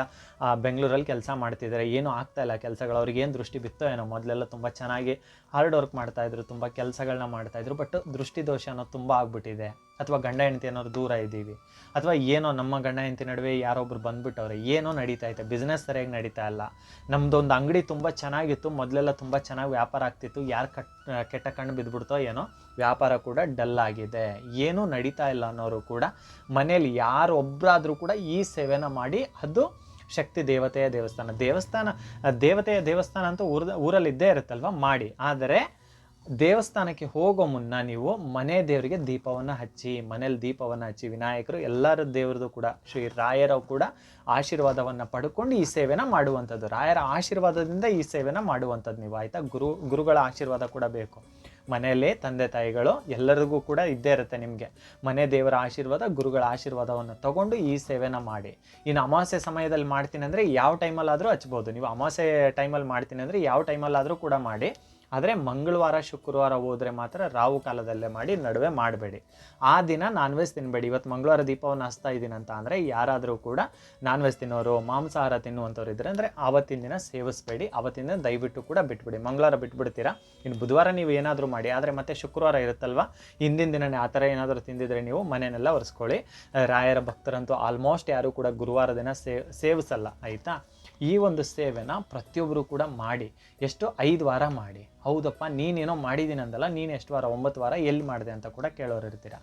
ಬೆಂಗಳೂರಲ್ಲಿ ಕೆಲಸ ಮಾಡ್ತಿದ್ದಾರೆ ಏನೂ ಆಗ್ತಾ ಇಲ್ಲ, ಕೆಲಸಗಳು ಅವ್ರಿಗೆ ಏನು ದೃಷ್ಟಿ ಬಿತ್ತೋ ಏನೋ, ಮೊದಲೆಲ್ಲ ತುಂಬ ಚೆನ್ನಾಗಿ ಹಾರ್ಡ್ ವರ್ಕ್ ಮಾಡ್ತಾಯಿದ್ರು ತುಂಬ ಕೆಲಸಗಳನ್ನ ಮಾಡ್ತಾಯಿದ್ರು ಬಟ್ ದೃಷ್ಟಿ ದೋಷ ಅನ್ನೋದು ತುಂಬ ಆಗ್ಬಿಟ್ಟಿದೆ. ಅಥವಾ ಗಂಡ ಹೆಂಡತಿ ಅನ್ನೋರು ದೂರ ಇದ್ದೀವಿ. ಅಥವಾ ಏನೋ ನಮ್ಮ ಗಂಡ ಹೆಂಡತಿ ನಡುವೆ ಯಾರೊಬ್ರು ಬಂದ್ಬಿಟ್ಟವ್ರೆ, ಏನೋ ನಡೀತಾ ಐತೆ ಬಿಸ್ನೆಸ್ ಸರಿಯಾಗಿ ನಡೀತಾ ಇಲ್ಲ. ನಮ್ಮದೊಂದು ಅಂಗಡಿ ತುಂಬ ಚೆನ್ನಾಗಿತ್ತು, ಮೊದಲೆಲ್ಲ ತುಂಬ ಚೆನ್ನಾಗಿ ವ್ಯಾಪಾರ ಆಗ್ತಿತ್ತು. ಯಾರು ಕಟ್, ಕೆಟ್ಟ ಕಣ್ಣು ಬಿದ್ದುಬಿಡ್ತೋ ಏನೋ ವ್ಯಾಪಾರ ಕೂಡ ಡಲ್ ಆಗಿದೆ. ಏನೂ ನಡೀತಾ ಇಲ್ಲ ಅನ್ನೋರು ಕೂಡ ಮನೇಲಿ ಯಾರು ಒಬ್ಬರಾದರೂ ಕೂಡ ಈ ಸೇವೆನ ಮಾಡಿ ಅದು ಶಕ್ತಿ ದೇವತೆಯ ದೇವಸ್ಥಾನ. ದೇವಸ್ಥಾನ, ದೇವತೆಯ ದೇವಸ್ಥಾನ ಅಂತೂ ಊರದ ಊರಲ್ಲಿ ಇದ್ದೇ ಇರುತ್ತಲ್ವ? ಮಾಡಿ. ಆದರೆ ದೇವಸ್ಥಾನಕ್ಕೆ ಹೋಗೋ ಮುನ್ನ ನೀವು ಮನೆ ದೇವರಿಗೆ ದೀಪವನ್ನು ಹಚ್ಚಿ, ಮನೇಲಿ ದೀಪವನ್ನು ಹಚ್ಚಿ, ವಿನಾಯಕರು ಎಲ್ಲರ ದೇವ್ರದ್ದು ಕೂಡ, ಶ್ರೀ ರಾಯರ ಕೂಡ ಆಶೀರ್ವಾದವನ್ನು ಪಡ್ಕೊಂಡು ಈ ಸೇವೆನ ಮಾಡುವಂಥದ್ದು. ರಾಯರ ಆಶೀರ್ವಾದದಿಂದ ಈ ಸೇವೆನ ಮಾಡುವಂಥದ್ದು ನೀವು, ಆಯಿತಾ? ಗುರು, ಗುರುಗಳ ಆಶೀರ್ವಾದ ಕೂಡ ಬೇಕು. ಮನೆಯಲ್ಲಿ ತಂದೆ ತಾಯಿಗಳು ಎಲ್ಲರಿಗೂ ಕೂಡ ಇದ್ದೇ ಇರುತ್ತೆ ನಿಮಗೆ. ಮನೆ ದೇವರ ಆಶೀರ್ವಾದ, ಗುರುಗಳ ಆಶೀರ್ವಾದವನ್ನು ತಗೊಂಡು ಈ ಸೇವೆನ ಮಾಡಿ. ಇನ್ನು ಅಮಾವಾಸ್ಯೆ ಸಮಯದಲ್ಲಿ ಮಾಡ್ತೀನಿ ಅಂದರೆ ಯಾವ ಟೈಮಲ್ಲಾದರೂ ಹಚ್ಬೋದು. ನೀವು ಅಮಾವಾಸ್ಯೆ ಟೈಮಲ್ಲಿ ಮಾಡ್ತೀನಿ ಅಂದರೆ ಯಾವ ಟೈಮಲ್ಲಾದರೂ ಕೂಡ ಮಾಡಿ. ಆದರೆ ಮಂಗಳವಾರ, ಶುಕ್ರವಾರ ಹೋದರೆ ಮಾತ್ರ ರಾವು ಕಾಲದಲ್ಲೇ ಮಾಡಿ ನಡುವೆ ಮಾಡಬೇಡಿ. ಆ ದಿನ ನಾನ್ ವೆಜ್ ತಿನ್ನಬೇಡಿ ಇವತ್ತು ಮಂಗಳವಾರ ದೀಪವನ್ನು ಹಚ್ತಾ ಇದ್ದೀನಿ ಅಂತ ಅಂದರೆ ಯಾರಾದರೂ ಕೂಡ ನಾನ್ ವೆಜ್ ತಿನ್ನೋರು, ಮಾಂಸಾಹಾರ ತಿನ್ನುವಂಥವ್ರು ಇದ್ದರೆ ಅಂದರೆ ಆವತ್ತಿನ ದಿನ ಸೇವಿಸಬೇಡಿ. ಆವತ್ತಿನ ದಿನ ದಯವಿಟ್ಟು ಕೂಡ ಬಿಟ್ಬಿಡಿ. ಮಂಗಳವಾರ ಬಿಟ್ಬಿಡ್ತೀರಾ? ಇನ್ನು ಬುಧವಾರ ನೀವು ಏನಾದರೂ ಮಾಡಿ. ಆದರೆ ಮತ್ತೆ ಶುಕ್ರವಾರ ಇರುತ್ತಲ್ವ? ಹಿಂದಿನ ದಿನನೇ ಆ ಥರ ಏನಾದರೂ ತಿಂದಿದ್ರೆ ನೀವು ಮನೆಯನ್ನೆಲ್ಲ ಒರೆಸ್ಕೊಳ್ಳಿ. ರಾಯರ ಭಕ್ತರಂತೂ ಆಲ್ಮೋಸ್ಟ್ ಯಾರು ಕೂಡ ಗುರುವಾರ ದಿನ ಸೇ, ಸೇವಿಸಲ್ಲ, ಆಯಿತಾ? ಈ ಒಂದು ಸೇವೆನ ಪ್ರತಿಯೊಬ್ಬರು ಕೂಡ ಮಾಡಿ, ಎಷ್ಟು ಐದು ವಾರ ಮಾಡಿ. ಹೌದಪ್ಪ, ನೀನೇನೋ ಮಾಡಿದ್ದೀನಿ ಅಂದಲ್ಲ, ನೀನು ಎಷ್ಟು ವಾರ, ಒಂಬತ್ತು ವಾರ ಎಲ್ಲಿ ಮಾಡಿದೆ ಅಂತ ಕೂಡ ಕೇಳೋರು ಇರ್ತೀರ.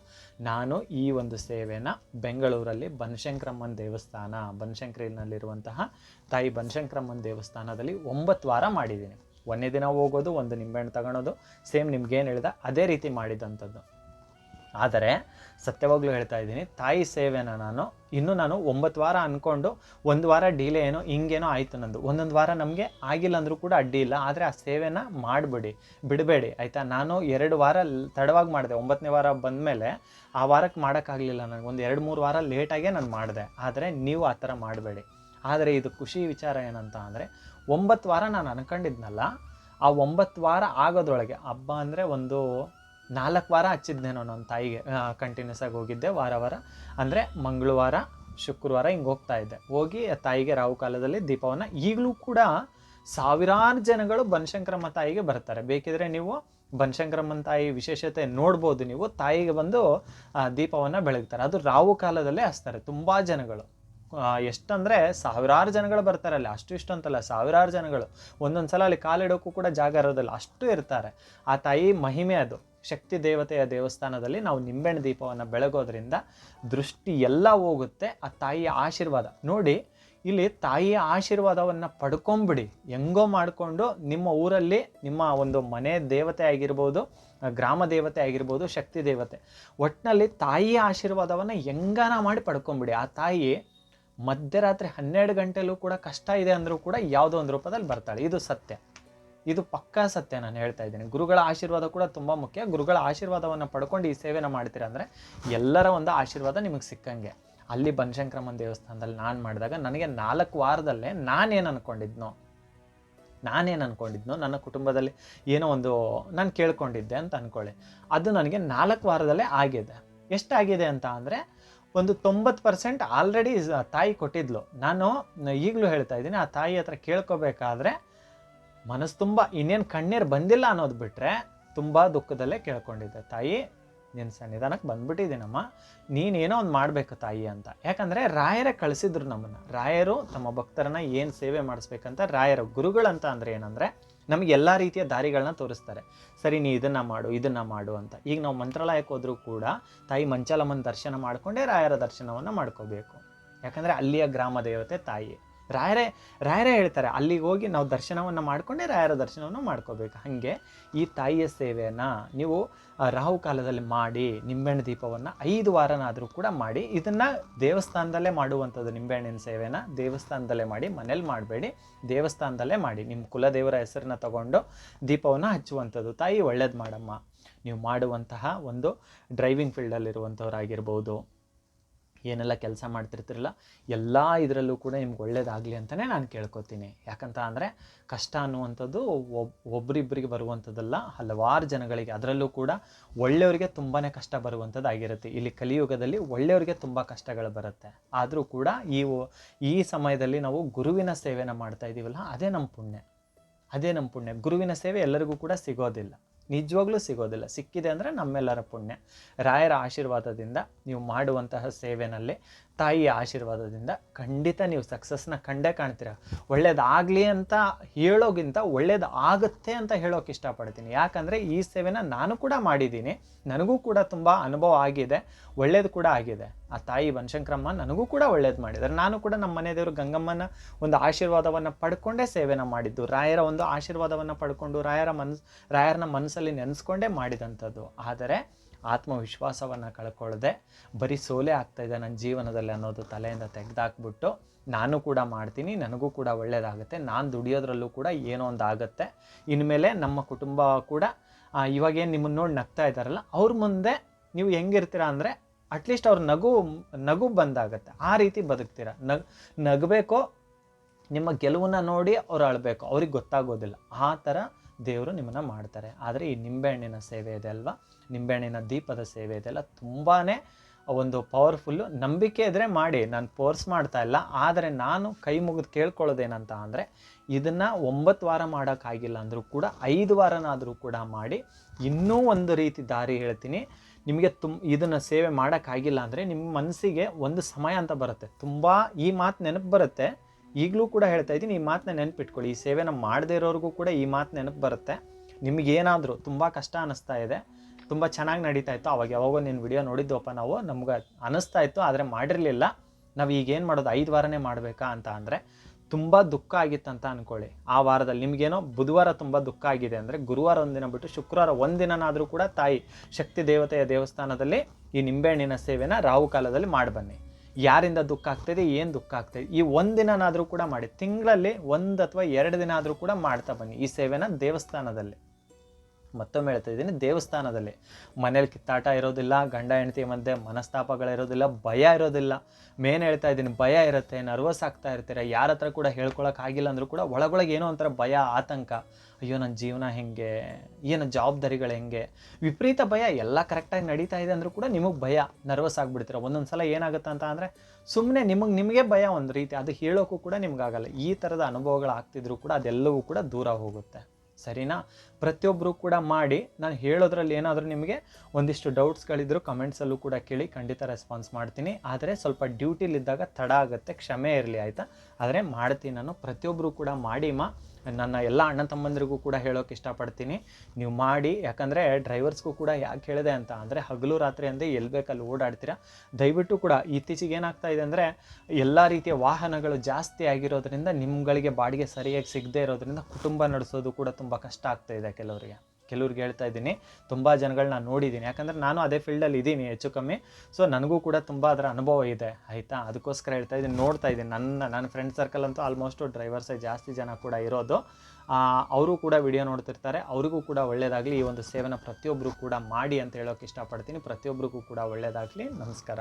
ನಾನು ಈ ಒಂದು ಸೇವೆನ ಬೆಂಗಳೂರಲ್ಲಿ ಬನಶಂಕರಮ್ಮನ ದೇವಸ್ಥಾನ, ಬನಶಂಕರಿನಲ್ಲಿರುವಂತಹ ತಾಯಿ ಬನಶಂಕರಮ್ಮನ ದೇವಸ್ಥಾನದಲ್ಲಿ ಒಂಬತ್ತು ವಾರ ಮಾಡಿದ್ದೀನಿ ಒಂದೇ ದಿನ ಹೋಗೋದು, ಒಂದು ನಿಂಬೆಹಣ್ಣು ತಗೊಳೋದು, ಸೇಮ್ ನಿಮ್ಗೇನು ಹೇಳಿದ, ಅದೇ ರೀತಿ ಮಾಡಿದಂಥದ್ದು. ಆದರೆ ಸತ್ಯವಾಗ್ಲೂ ಹೇಳ್ತಾ ಇದ್ದೀನಿ, ತಾಯಿ ಸೇವೆನ ನಾನು ಇನ್ನೂ ನಾನು ಒಂಬತ್ತು ವಾರ ಅಂದ್ಕೊಂಡು ಒಂದು ವಾರ ಡಿಲೇ ಏನೋ, ಹಿಂಗೇನೋ ಆಯಿತು ನಂದು. ಒಂದೊಂದು ವಾರ ನಮಗೆ ಆಗಿಲ್ಲ ಅಂದರೂ ಕೂಡ ಅಡ್ಡಿ ಇಲ್ಲ, ಆದರೆ ಆ ಸೇವೆನ ಮಾಡಿಬಿಡಿ. ಬಿಡಬೇಡಿ, ಆಯಿತಾ? ನಾನು ಎರಡು ವಾರ ತಡವಾಗಿ ಮಾಡಿದೆ. ಒಂಬತ್ತನೇ ವಾರ ಬಂದಮೇಲೆ ಆ ವಾರಕ್ಕೆ ಮಾಡೋಕ್ಕಾಗಲಿಲ್ಲ ನನಗೆ. ಒಂದು ಎರಡು ಮೂರು ವಾರ ಲೇಟಾಗೇ ನಾನು ಮಾಡಿದೆ. ಆದರೆ ನೀವು ಆ ಥರ ಮಾಡಬೇಡಿ. ಆದರೆ ಇದು ಖುಷಿ ವಿಚಾರ ಏನಂತ ಅಂದರೆ, ಒಂಬತ್ತು ವಾರ ನಾನು ಅನ್ಕೊಂಡಿದ್ನಲ್ಲ, ಆ ಒಂಬತ್ತು ವಾರ ಆಗೋದ್ರೊಳಗೆ, ಹಬ್ಬ ಅಂದರೆ ಒಂದು ನಾಲ್ಕು ವಾರ ಹಚ್ಚಿದ್ನೇನೋ ನನ್ನ ತಾಯಿಗೆ ಕಂಟಿನ್ಯೂಸ್ ಆಗಿ ಹೋಗಿದ್ದೆ, ವಾರ ವಾರ. ಅಂದರೆ ಮಂಗಳವಾರ, ಶುಕ್ರವಾರ ಹಿಂಗೆ ಹೋಗ್ತಾ ಇದ್ದೆ. ಹೋಗಿ ತಾಯಿಗೆ ರಾಹು ಕಾಲದಲ್ಲಿ ದೀಪವನ್ನು ಈಗಲೂ ಕೂಡ ಸಾವಿರಾರು ಜನಗಳು ಬನಶಂಕರಮ್ಮ ತಾಯಿಗೆ ಬರ್ತಾರೆ. ಬೇಕಿದ್ರೆ ನೀವು ಬನಶಂಕರಮ್ಮನ ತಾಯಿ ವಿಶೇಷತೆ ನೋಡ್ಬೋದು ನೀವು, ತಾಯಿಗೆ ಬಂದು ದೀಪವನ್ನು ಬೆಳಗ್ತಾರೆ. ಅದು ರಾವು ಕಾಲದಲ್ಲೇ ಹಚ್ತಾರೆ ತುಂಬ ಜನಗಳು. ಎಷ್ಟಂದ್ರೆ ಸಾವಿರಾರು ಜನಗಳು ಬರ್ತಾರೆ ಅಲ್ಲಿ. ಅಷ್ಟು ಇಷ್ಟು ಅಂತಲ್ಲ, ಸಾವಿರಾರು ಜನಗಳು. ಒಂದೊಂದು ಸಲ ಅಲ್ಲಿ ಕಾಲಿಡೋಕ್ಕೂ ಕೂಡ ಜಾಗ ಇರೋದಿಲ್ಲ. ಅಷ್ಟು ಇರ್ತಾರೆ. ಆ ತಾಯಿ ಮಹಿಮೆ ಅದು. ಶಕ್ತಿ ದೇವತೆಯ ದೇವಸ್ಥಾನದಲ್ಲಿ ನಾವು ನಿಂಬೆಹಣ್ಣು ದೀಪವನ್ನು ಬೆಳಗೋದ್ರಿಂದ ದೃಷ್ಟಿ ಎಲ್ಲ ಹೋಗುತ್ತೆ. ಆ ತಾಯಿಯ ಆಶೀರ್ವಾದ. ನೋಡಿ, ಇಲ್ಲಿ ತಾಯಿಯ ಆಶೀರ್ವಾದವನ್ನು ಪಡ್ಕೊಂಬಿಡಿ. ಹೆಂಗೋ ಮಾಡಿಕೊಂಡು ನಿಮ್ಮ ಊರಲ್ಲಿ ನಿಮ್ಮ ಒಂದು ಮನೆ ದೇವತೆ ಆಗಿರ್ಬೋದು, ಗ್ರಾಮ ದೇವತೆ ಆಗಿರ್ಬೋದು, ಶಕ್ತಿ ದೇವತೆ. ಒಟ್ಟಿನಲ್ಲಿ ತಾಯಿಯ ಆಶೀರ್ವಾದವನ್ನು ಹೆಂಗಾನ ಮಾಡಿ ಪಡ್ಕೊಂಬಿಡಿ. ಆ ತಾಯಿ ಮಧ್ಯರಾತ್ರಿ ಹನ್ನೆರಡು ಗಂಟೆಲೂ ಕೂಡ ಕಷ್ಟ ಇದೆ ಅಂದರೂ ಕೂಡ ಯಾವುದೋ ಒಂದು ರೂಪದಲ್ಲಿ ಬರ್ತಾಳೆ. ಇದು ಸತ್ಯ. ಇದು ಪಕ್ಕಾ ಸತ್ಯ ನಾನು ಹೇಳ್ತಾ ಇದ್ದೀನಿ. ಗುರುಗಳ ಆಶೀರ್ವಾದ ಕೂಡ ತುಂಬ ಮುಖ್ಯ. ಗುರುಗಳ ಆಶೀರ್ವಾದವನ್ನು ಪಡ್ಕೊಂಡು ಈ ಸೇವೆನ ಮಾಡ್ತೀರ ಅಂದರೆ ಎಲ್ಲರ ಒಂದು ಆಶೀರ್ವಾದ ನಿಮಗೆ ಸಿಕ್ಕಂಗೆ. ಅಲ್ಲಿ ಬನಶಂಕರಮ್ಮನ ದೇವಸ್ಥಾನದಲ್ಲಿ ನಾನು ಮಾಡಿದಾಗ ನನಗೆ ನಾಲ್ಕು ವಾರದಲ್ಲೇ ನಾನೇನು ಅನ್ಕೊಂಡಿದ್ನೋ ನಾನೇನು ಅನ್ಕೊಂಡಿದ್ನೋ, ನನ್ನ ಕುಟುಂಬದಲ್ಲಿ ಏನೋ ಒಂದು ನಾನು ಕೇಳ್ಕೊಂಡಿದ್ದೆ ಅಂತ ಅಂದ್ಕೊಳ್ಳಿ ಅದು ನನಗೆ ನಾಲ್ಕು ವಾರದಲ್ಲೇ ಆಗಿದೆ. ಎಷ್ಟಾಗಿದೆ ಅಂತ ಅಂದರೆ ಒಂದು ತೊಂಬತ್ತು ಪರ್ಸೆಂಟ್ ಆಲ್ರೆಡಿ ತಾಯಿ ಕೊಟ್ಟಿದ್ಲು. ನಾನು ಈಗಲೂ ಹೇಳ್ತಾ ಇದ್ದೀನಿ, ಆ ತಾಯಿ ಹತ್ರ ಕೇಳ್ಕೋಬೇಕಾದ್ರೆ ಮನಸ್ಸು ತುಂಬ, ಇನ್ನೇನು ಕಣ್ಣೀರು ಬಂದಿಲ್ಲ ಅನ್ನೋದು ಬಿಟ್ಟರೆ ತುಂಬ ದುಃಖದಲ್ಲೇ ಕೇಳ್ಕೊಂಡಿದ್ದೆ. ತಾಯಿ ನಿನ್ನ ಸನ್ನಿಧಾನಕ್ಕೆ ಬಂದ್ಬಿಟ್ಟಿದ್ದೀನಮ್ಮ ನೀನೇನೋ ಒಂದು ಮಾಡಬೇಕು ತಾಯಿ ಅಂತ. ಯಾಕಂದರೆ ರಾಯರೇ ಕಳಿಸಿದ್ರು ನಮ್ಮನ್ನು. ರಾಯರು ತಮ್ಮ ಭಕ್ತರನ್ನ ಏನು ಸೇವೆ ಮಾಡಿಸ್ಬೇಕಂತ, ರಾಯರ ಗುರುಗಳಂತ ಅಂದರೆ ಏನಂದರೆ ನಮಗೆ ಎಲ್ಲ ರೀತಿಯ ದಾರಿಗಳನ್ನ ತೋರಿಸ್ತಾರೆ. ಸರಿ, ನೀ ಇದನ್ನು ಮಾಡು ಇದನ್ನು ಮಾಡು ಅಂತ. ಈಗ ನಾವು ಮಂತ್ರಾಲಯಕ್ಕೆ ಹೋದರೂ ಕೂಡ ತಾಯಿ ಮಂಚಾಲಮ್ಮನ ದರ್ಶನ ಮಾಡಿಕೊಂಡೇ ರಾಯರ ದರ್ಶನವನ್ನು ಮಾಡ್ಕೋಬೇಕು. ಯಾಕಂದರೆ ಅಲ್ಲಿಯ ಗ್ರಾಮ ದೇವತೆ ತಾಯಿ. ರಾಯರೇ ರಾಯರೇ ಹೇಳ್ತಾರೆ, ಅಲ್ಲಿಗೆ ಹೋಗಿ ನಾವು ದರ್ಶನವನ್ನು ಮಾಡಿಕೊಂಡೇ ರಾಯರ ದರ್ಶನವನ್ನು ಮಾಡ್ಕೋಬೇಕು. ಹಾಗೆ ಈ ತಾಯಿಯ ಸೇವೆಯನ್ನು ನೀವು ರಾಹು ಕಾಲದಲ್ಲಿ ಮಾಡಿ, ನಿಂಬೆಹಣ್ಣು ದೀಪವನ್ನು ಐದು ವಾರನಾದರೂ ಕೂಡ ಮಾಡಿ, ಇದನ್ನು ದೇವಸ್ಥಾನದಲ್ಲೇ ಮಾಡುವಂಥದ್ದು ನಿಂಬೆಹಣ್ಣಿನ ಸೇವೆನ ದೇವಸ್ಥಾನದಲ್ಲೇ ಮಾಡಿ, ಮನೇಲಿ ಮಾಡಬೇಡಿ, ದೇವಸ್ಥಾನದಲ್ಲೇ ಮಾಡಿ. ನಿಮ್ಮ ಕುಲದೇವರ ಹೆಸರನ್ನ ತಗೊಂಡು ದೀಪವನ್ನು ಹಚ್ಚುವಂಥದ್ದು ತಾಯಿ ಒಳ್ಳೇದು ಮಾಡಮ್ಮ. ನೀವು ಮಾಡುವಂತಹ ಒಂದು ಡ್ರೈವಿಂಗ್ ಫೀಲ್ಡಲ್ಲಿರುವಂಥವ್ರಾಗಿರ್ಬೋದು ಏನೆಲ್ಲ ಕೆಲಸ ಮಾಡ್ತಿರ್ತಿರಲ್ಲ ಎಲ್ಲ ಇದರಲ್ಲೂ ಕೂಡ ನಿಮ್ಗೆ ಒಳ್ಳೇದಾಗಲಿ ಅಂತಲೇ ನಾನು ಕೇಳ್ಕೊತೀನಿ. ಯಾಕಂತ ಅಂದರೆ ಕಷ್ಟ ಅನ್ನುವಂಥದ್ದು ಒಬ್ ಒಬ್ರಿಬ್ಬರಿಗೆ ಬರುವಂಥದ್ದಲ್ಲ, ಹಲವಾರು ಜನಗಳಿಗೆ, ಅದರಲ್ಲೂ ಕೂಡ ಒಳ್ಳೆಯವರಿಗೆ ತುಂಬಾ ಕಷ್ಟ ಬರುವಂಥದ್ದಾಗಿರುತ್ತೆ. ಇಲ್ಲಿ ಕಲಿಯುಗದಲ್ಲಿ ಒಳ್ಳೆಯವರಿಗೆ ತುಂಬ ಕಷ್ಟಗಳು ಬರುತ್ತೆ. ಆದರೂ ಕೂಡ ಈ ಈ ಸಮಯದಲ್ಲಿ ನಾವು ಗುರುವಿನ ಸೇವೆನ ಮಾಡ್ತಾ ಇದ್ದೀವಲ್ಲ ಅದೇ ನಮ್ಮ ಪುಣ್ಯ. ಅದೇ ನಮ್ಮ ಪುಣ್ಯ. ಗುರುವಿನ ಸೇವೆ ಎಲ್ಲರಿಗೂ ಕೂಡ ಸಿಗೋದಿಲ್ಲ. ನಿಜವಾಗ್ಲೂ ಸಿಗೋದಿಲ್ಲ. ಸಿಕ್ಕಿದೆ ಅಂದರೆ ನಮ್ಮೆಲ್ಲರ ಪುಣ್ಯ. ರಾಯರ ಆಶೀರ್ವಾದದಿಂದ ನೀವು ಮಾಡುವಂತಹ ಸೇವೆನಲ್ಲಿ ತಾಯಿಯ ಆಶೀರ್ವಾದದಿಂದ ಖಂಡಿತ ನೀವು ಸಕ್ಸಸ್ನ ಕಂಡೇ ಕಾಣ್ತೀರ. ಒಳ್ಳೇದಾಗಲಿ ಅಂತ ಹೇಳೋಗಿಂತ ಒಳ್ಳೇದು ಆಗುತ್ತೆ ಅಂತ ಹೇಳೋಕೆ ಇಷ್ಟಪಡ್ತೀನಿ. ಯಾಕಂದರೆ ಈ ಸೇವೆನ ನಾನು ಕೂಡ ಮಾಡಿದ್ದೀನಿ. ನನಗೂ ಕೂಡ ತುಂಬ ಅನುಭವ ಆಗಿದೆ. ಒಳ್ಳೇದು ಕೂಡ ಆಗಿದೆ. ಆ ತಾಯಿ ಬನಶಂಕರಮ್ಮ ನನಗೂ ಕೂಡ ಒಳ್ಳೇದು ಮಾಡಿದ್ದಾರೆ. ನಾನು ಕೂಡ ನಮ್ಮ ಮನೆ ದೇವರು ಗಂಗಮ್ಮನ ಒಂದು ಆಶೀರ್ವಾದವನ್ನು ಪಡ್ಕೊಂಡೇ ಸೇವೆನ ಮಾಡಿದ್ದು. ರಾಯರ ಒಂದು ಆಶೀರ್ವಾದವನ್ನು ಪಡ್ಕೊಂಡು ರಾಯರ ಮನ್ಸ್ ರಾಯರನ್ನ ಮನಸ್ಸಲ್ಲಿ ನೆನೆಸ್ಕೊಂಡೇ ಮಾಡಿದಂಥದ್ದು. ಆದರೆ ಆತ್ಮವಿಶ್ವಾಸವನ್ನು ಕಳ್ಕೊಳ್ಳದೆ ಬರೀ ಸೋಲೆ ಇದೆ ನನ್ನ ಜೀವನದಲ್ಲಿ ಅನ್ನೋದು ತಲೆಯಿಂದ ತೆಗೆದಾಕ್ಬಿಟ್ಟು ನಾನು ಕೂಡ ಮಾಡ್ತೀನಿ, ನನಗೂ ಕೂಡ ಒಳ್ಳೆಯದಾಗುತ್ತೆ ನಾನು ದುಡಿಯೋದ್ರಲ್ಲೂ ಕೂಡ ಏನೋ ಒಂದು ಆಗುತ್ತೆ. ಇನ್ಮೇಲೆ ನಮ್ಮ ಕುಟುಂಬ ಕೂಡ ಇವಾಗೇನು ನಿಮ್ಮನ್ನು ನೋಡಿ ನಗ್ತಾ ಇದ್ದಾರಲ್ಲ ಅವ್ರ ಮುಂದೆ ನೀವು ಹೆಂಗಿರ್ತೀರ ಅಂದರೆ ಅಟ್ಲೀಸ್ಟ್ ಅವ್ರ ನಗು ನಗು ಬಂದಾಗತ್ತೆ. ಆ ರೀತಿ ಬದುಕ್ತೀರ. ನಗ್, ನಗಬೇಕೋ, ನಿಮ್ಮ ಗೆಲುವನ್ನು ನೋಡಿ ಅವ್ರು ಅಳಬೇಕು. ಅವ್ರಿಗೆ ಗೊತ್ತಾಗೋದಿಲ್ಲ. ಆ ಥರ ದೇವರು ನಿಮ್ಮನ್ನು ಮಾಡ್ತಾರೆ. ಆದರೆ ಈ ನಿಂಬೆಹಣ್ಣಿನ ಸೇವೆ ಇದೆ ಅಲ್ವಾ? ನಿಂಬೆಹಣ್ಣಿನ ದೀಪದ ಸೇವೆ ಇದೆಲ್ಲ ತುಂಬಾ ಒಂದು ಪವರ್ಫುಲ್ಲು ನಂಬಿಕೆ ಇದ್ದರೆ ಮಾಡಿ. ನಾನು ಫೋರ್ಸ್ ಮಾಡ್ತಾ ಇಲ್ಲ. ಆದರೆ ನಾನು ಕೈ ಮುಗಿದು ಕೇಳ್ಕೊಳ್ಳೋದೇನಂತ ಅಂದರೆ, ಇದನ್ನು ಒಂಬತ್ತು ವಾರ ಮಾಡೋಕ್ಕಾಗಿಲ್ಲ ಅಂದರೂ ಕೂಡ, ಐದು ವಾರನಾದರೂ ಕೂಡ ಮಾಡಿ. ಇನ್ನೂ ಒಂದು ರೀತಿ ದಾರಿ ಹೇಳ್ತೀನಿ. ನಿಮಗೆ ತುಮ್, ಇದನ್ನು ಸೇವೆ ಮಾಡೋಕ್ಕಾಗಿಲ್ಲ ಅಂದರೆ ನಿಮ್ಮ ಮನಸ್ಸಿಗೆ ಒಂದು ಸಮಯ ಅಂತ ಬರುತ್ತೆ. ತುಂಬ ಈ ಮಾತು ನೆನಪು ಬರುತ್ತೆ. ಈಗಲೂ ಕೂಡ ಹೇಳ್ತಾ ಇದ್ದೀನಿ, ಈ ಮಾತನ್ನ ನೆನಪಿಟ್ಕೊಳ್ಳಿ. ಈ ಸೇವೆನ ಮಾಡದೇ ಇರೋರಿಗೂ ಕೂಡ ಈ ಮಾತು ನೆನಪು ಬರುತ್ತೆ. ನಿಮಗೇನಾದರೂ ತುಂಬ ಕಷ್ಟ ಅನ್ನಿಸ್ತಾ ಇದೆ, ತುಂಬ ಚೆನ್ನಾಗಿ ನಡೀತಾ ಇತ್ತು, ಅವಾಗ ಯಾವಾಗೋ ನಿನ್ನ ವಿಡಿಯೋ ನೋಡಿದ್ವಪ್ಪ ನಾವು, ನಮ್ಗೆ ಅನ್ನಿಸ್ತಾ ಇತ್ತು, ಆದರೆ ಮಾಡಿರಲಿಲ್ಲ. ನಾವು ಈಗ ಏನು ಮಾಡೋದು, ಐದು ವಾರನೇ ಮಾಡಬೇಕಾ ಅಂತ ಅಂದರೆ, ತುಂಬ ದುಃಖ ಆಗಿತ್ತಂತ ಅಂದ್ಕೊಳ್ಳಿ ಆ ವಾರದಲ್ಲಿ ನಿಮಗೇನೋ ಬುಧವಾರ ತುಂಬ ದುಃಖ ಆಗಿದೆ ಅಂದರೆ, ಗುರುವಾರ ಒಂದಿನ ಬಿಟ್ಟು ಶುಕ್ರವಾರ ಒಂದಿನನಾದರೂ ಕೂಡ ತಾಯಿ ಶಕ್ತಿ ದೇವತೆಯ ದೇವಸ್ಥಾನದಲ್ಲಿ ಈ ನಿಂಬೆಹಣ್ಣಿನ ಸೇವೆನ ರಾಹು ಕಾಲದಲ್ಲಿ ಮಾಡಿ ಬನ್ನಿ ಯಾರಿಂದ ದುಃಖ ಆಗ್ತಾಯಿದೆ ಏನು ದುಃಖ ಆಗ್ತಾಯಿದೆ ಈ ಒಂದಿನನಾದರೂ ಕೂಡ ಮಾಡಿ, ತಿಂಗಳಲ್ಲಿ ಒಂದು ಅಥವಾ ಎರಡು ದಿನ ಆದರೂ ಕೂಡ ಮಾಡ್ತಾ ಬನ್ನಿ, ಈ ಸೇವೆನ ದೇವಸ್ಥಾನದಲ್ಲಿ. ಮತ್ತೊಮ್ಮೆ ಹೇಳ್ತಾ ಇದ್ದೀನಿ, ದೇವಸ್ಥಾನದಲ್ಲಿ ಮನೇಲಿ ಕಿತ್ತಾಟ ಇರೋದಿಲ್ಲ, ಗಂಡ ಹೆಂಡತಿ ಮಧ್ಯೆ ಮನಸ್ತಾಪಗಳಿರೋದಿಲ್ಲ, ಭಯ ಇರೋದಿಲ್ಲ. ಮೇನ್ ಹೇಳ್ತಾ ಇದ್ದೀನಿ, ಭಯ ಇರುತ್ತೆ ನರ್ವಸ್ ಆಗ್ತಾ ಇರ್ತೀರ, ಯಾರ ಹತ್ರ ಕೂಡ ಆಗಿಲ್ಲ ಅಂದರೂ ಕೂಡ ಒಳಗೊಳಗೆ ಏನೋ ಒಂಥರ ಭಯ, ಆತಂಕ. ಅಯ್ಯೋ ನನ್ನ ಜೀವನ ಹೆಂಗೆ ಏನು ಜವಾಬ್ದಾರಿಗಳು ಹೆಂಗೆ? ವಿಪರೀತ ಭಯ, ಎಲ್ಲ ಕರೆಕ್ಟಾಗಿ ನಡೀತಾ ಇದೆ ಅಂದರೂ ಕೂಡ ನಿಮಗೆ ಭಯ ನರ್ವಸ್ ಆಗಿಬಿಡ್ತೀರ. ಒಂದೊಂದು ಸಲ ಏನಾಗುತ್ತೆ ಅಂತ ಅಂದರೆ ಸುಮ್ಮನೆ ನಿಮಗೆ ನಿಮಗೆ ಭಯ ಒಂದು ರೀತಿ, ಅದು ಹೇಳೋಕ್ಕೂ ಕೂಡ ನಿಮಗಾಗಲ್ಲ. ಈ ಥರದ ಅನುಭವಗಳು ಆಗ್ತಿದ್ರು ಕೂಡ ಅದೆಲ್ಲವೂ ಕೂಡ ದೂರ ಹೋಗುತ್ತೆ. ಸರಿನಾ? ಪ್ರತಿಯೊಬ್ಬರು ಕೂಡ ಮಾಡಿ, ನಾನು ಹೇಳೋದ್ರಲ್ಲಿ ಏನಾದರೂ ನಿಮಗೆ ಒಂದಿಷ್ಟು ಡೌಟ್ಸ್ಗಳಿದ್ದರೂ ಕಮೆಂಟ್ಸಲ್ಲೂ ಕೂಡ ಕೇಳಿ ಖಂಡಿತ ರೆಸ್ಪಾನ್ಸ್ ಮಾಡ್ತೀನಿ. ಆದರೆ ಸ್ವಲ್ಪ ಡ್ಯೂಟಿಲಿದ್ದಾಗ ತಡ ಆಗುತ್ತೆ, ಕ್ಷಮೆ ಇರಲಿ, ಆಯಿತಾ? ಆದರೆ ಮಾಡ್ತೀನಿ ನಾನು. ಪ್ರತಿಯೊಬ್ಬರು ಕೂಡ ಮಾಡಿ ಮಾ. ನನ್ನ ಎಲ್ಲ ಅಣ್ಣ ತಮ್ಮಂದಿರಿಗೂ ಕೂಡ ಹೇಳೋಕೆ ಇಷ್ಟಪಡ್ತೀನಿ. ನೀವು ಮಾಡಿ, ಯಾಕಂದರೆ ಡ್ರೈವರ್ಸ್ಗೂ ಕೂಡ ಯಾಕೆ ಹೇಳಿದೆ ಅಂತ, ಅಂದರೆ ಹಗಲು ರಾತ್ರಿ ಅಂದರೆ ಎಲ್ಲಿ ಬೇಕಲ್ಲಿ ಓಡಾಡ್ತೀರಾ? ದಯವಿಟ್ಟು ಕೂಡ ಇತ್ತೀಚೆಗೆ ಏನಾಗ್ತಾ ಇದೆ ಅಂದರೆ ಎಲ್ಲ ರೀತಿಯ ವಾಹನಗಳು ಜಾಸ್ತಿ ಆಗಿರೋದ್ರಿಂದ ನಿಮ್ಗಳಿಗೆ ಬಾಡಿಗೆ ಸರಿಯಾಗಿ ಸಿಗದೇ ಇರೋದ್ರಿಂದ ಕುಟುಂಬ ನಡೆಸೋದು ಕೂಡ ತುಂಬ ಕಷ್ಟ ಆಗ್ತಾ ಇದೆ ಕೆಲವರಿಗೆ. ಕೆಲವ್ರಿಗೆ ಹೇಳ್ತಾ ಇದ್ದೀನಿ. ತುಂಬ ಜನಗಳನ್ನ ನೋಡಿದ್ದೀನಿ. ಯಾಕಂದರೆ ನಾನು ಅದೇ ಫೀಲ್ಡಲ್ಲಿ ಇದ್ದೀನಿ ಹೆಚ್ಚು ಕಮ್ಮಿ. ಸೊ ನನಗೂ ಕೂಡ ತುಂಬ ಅದರ ಅನುಭವ ಇದೆ. ಆಯಿತಾ? ಅದಕ್ಕೋಸ್ಕರ ಹೇಳ್ತಾ ಇದ್ದೀನಿ. ನೋಡ್ತಾ ಇದ್ದೀನಿ. ನನ್ನ ನನ್ನ ಫ್ರೆಂಡ್ ಸರ್ಕಲ್ ಅಂತೂ ಆಲ್ಮೋಸ್ಟು ಡ್ರೈವರ್ಸೇ ಜಾಸ್ತಿ ಜನ ಕೂಡ ಇರೋದು. ಅವರು ಕೂಡ ವಿಡಿಯೋ ನೋಡ್ತಿರ್ತಾರೆ. ಅವರಿಗೂ ಕೂಡ ಒಳ್ಳೆಯದಾಗಲಿ ಈ ಒಂದು ಸೇವನ ಪ್ರತಿಯೊಬ್ಬರು ಕೂಡ ಮಾಡಿ ಅಂತ ಹೇಳೋಕೆ ಇಷ್ಟಪಡ್ತೀನಿ. ಪ್ರತಿಯೊಬ್ಬರಿಗೂ ಕೂಡ ಒಳ್ಳೆಯದಾಗಲಿ ನಮಸ್ಕಾರ.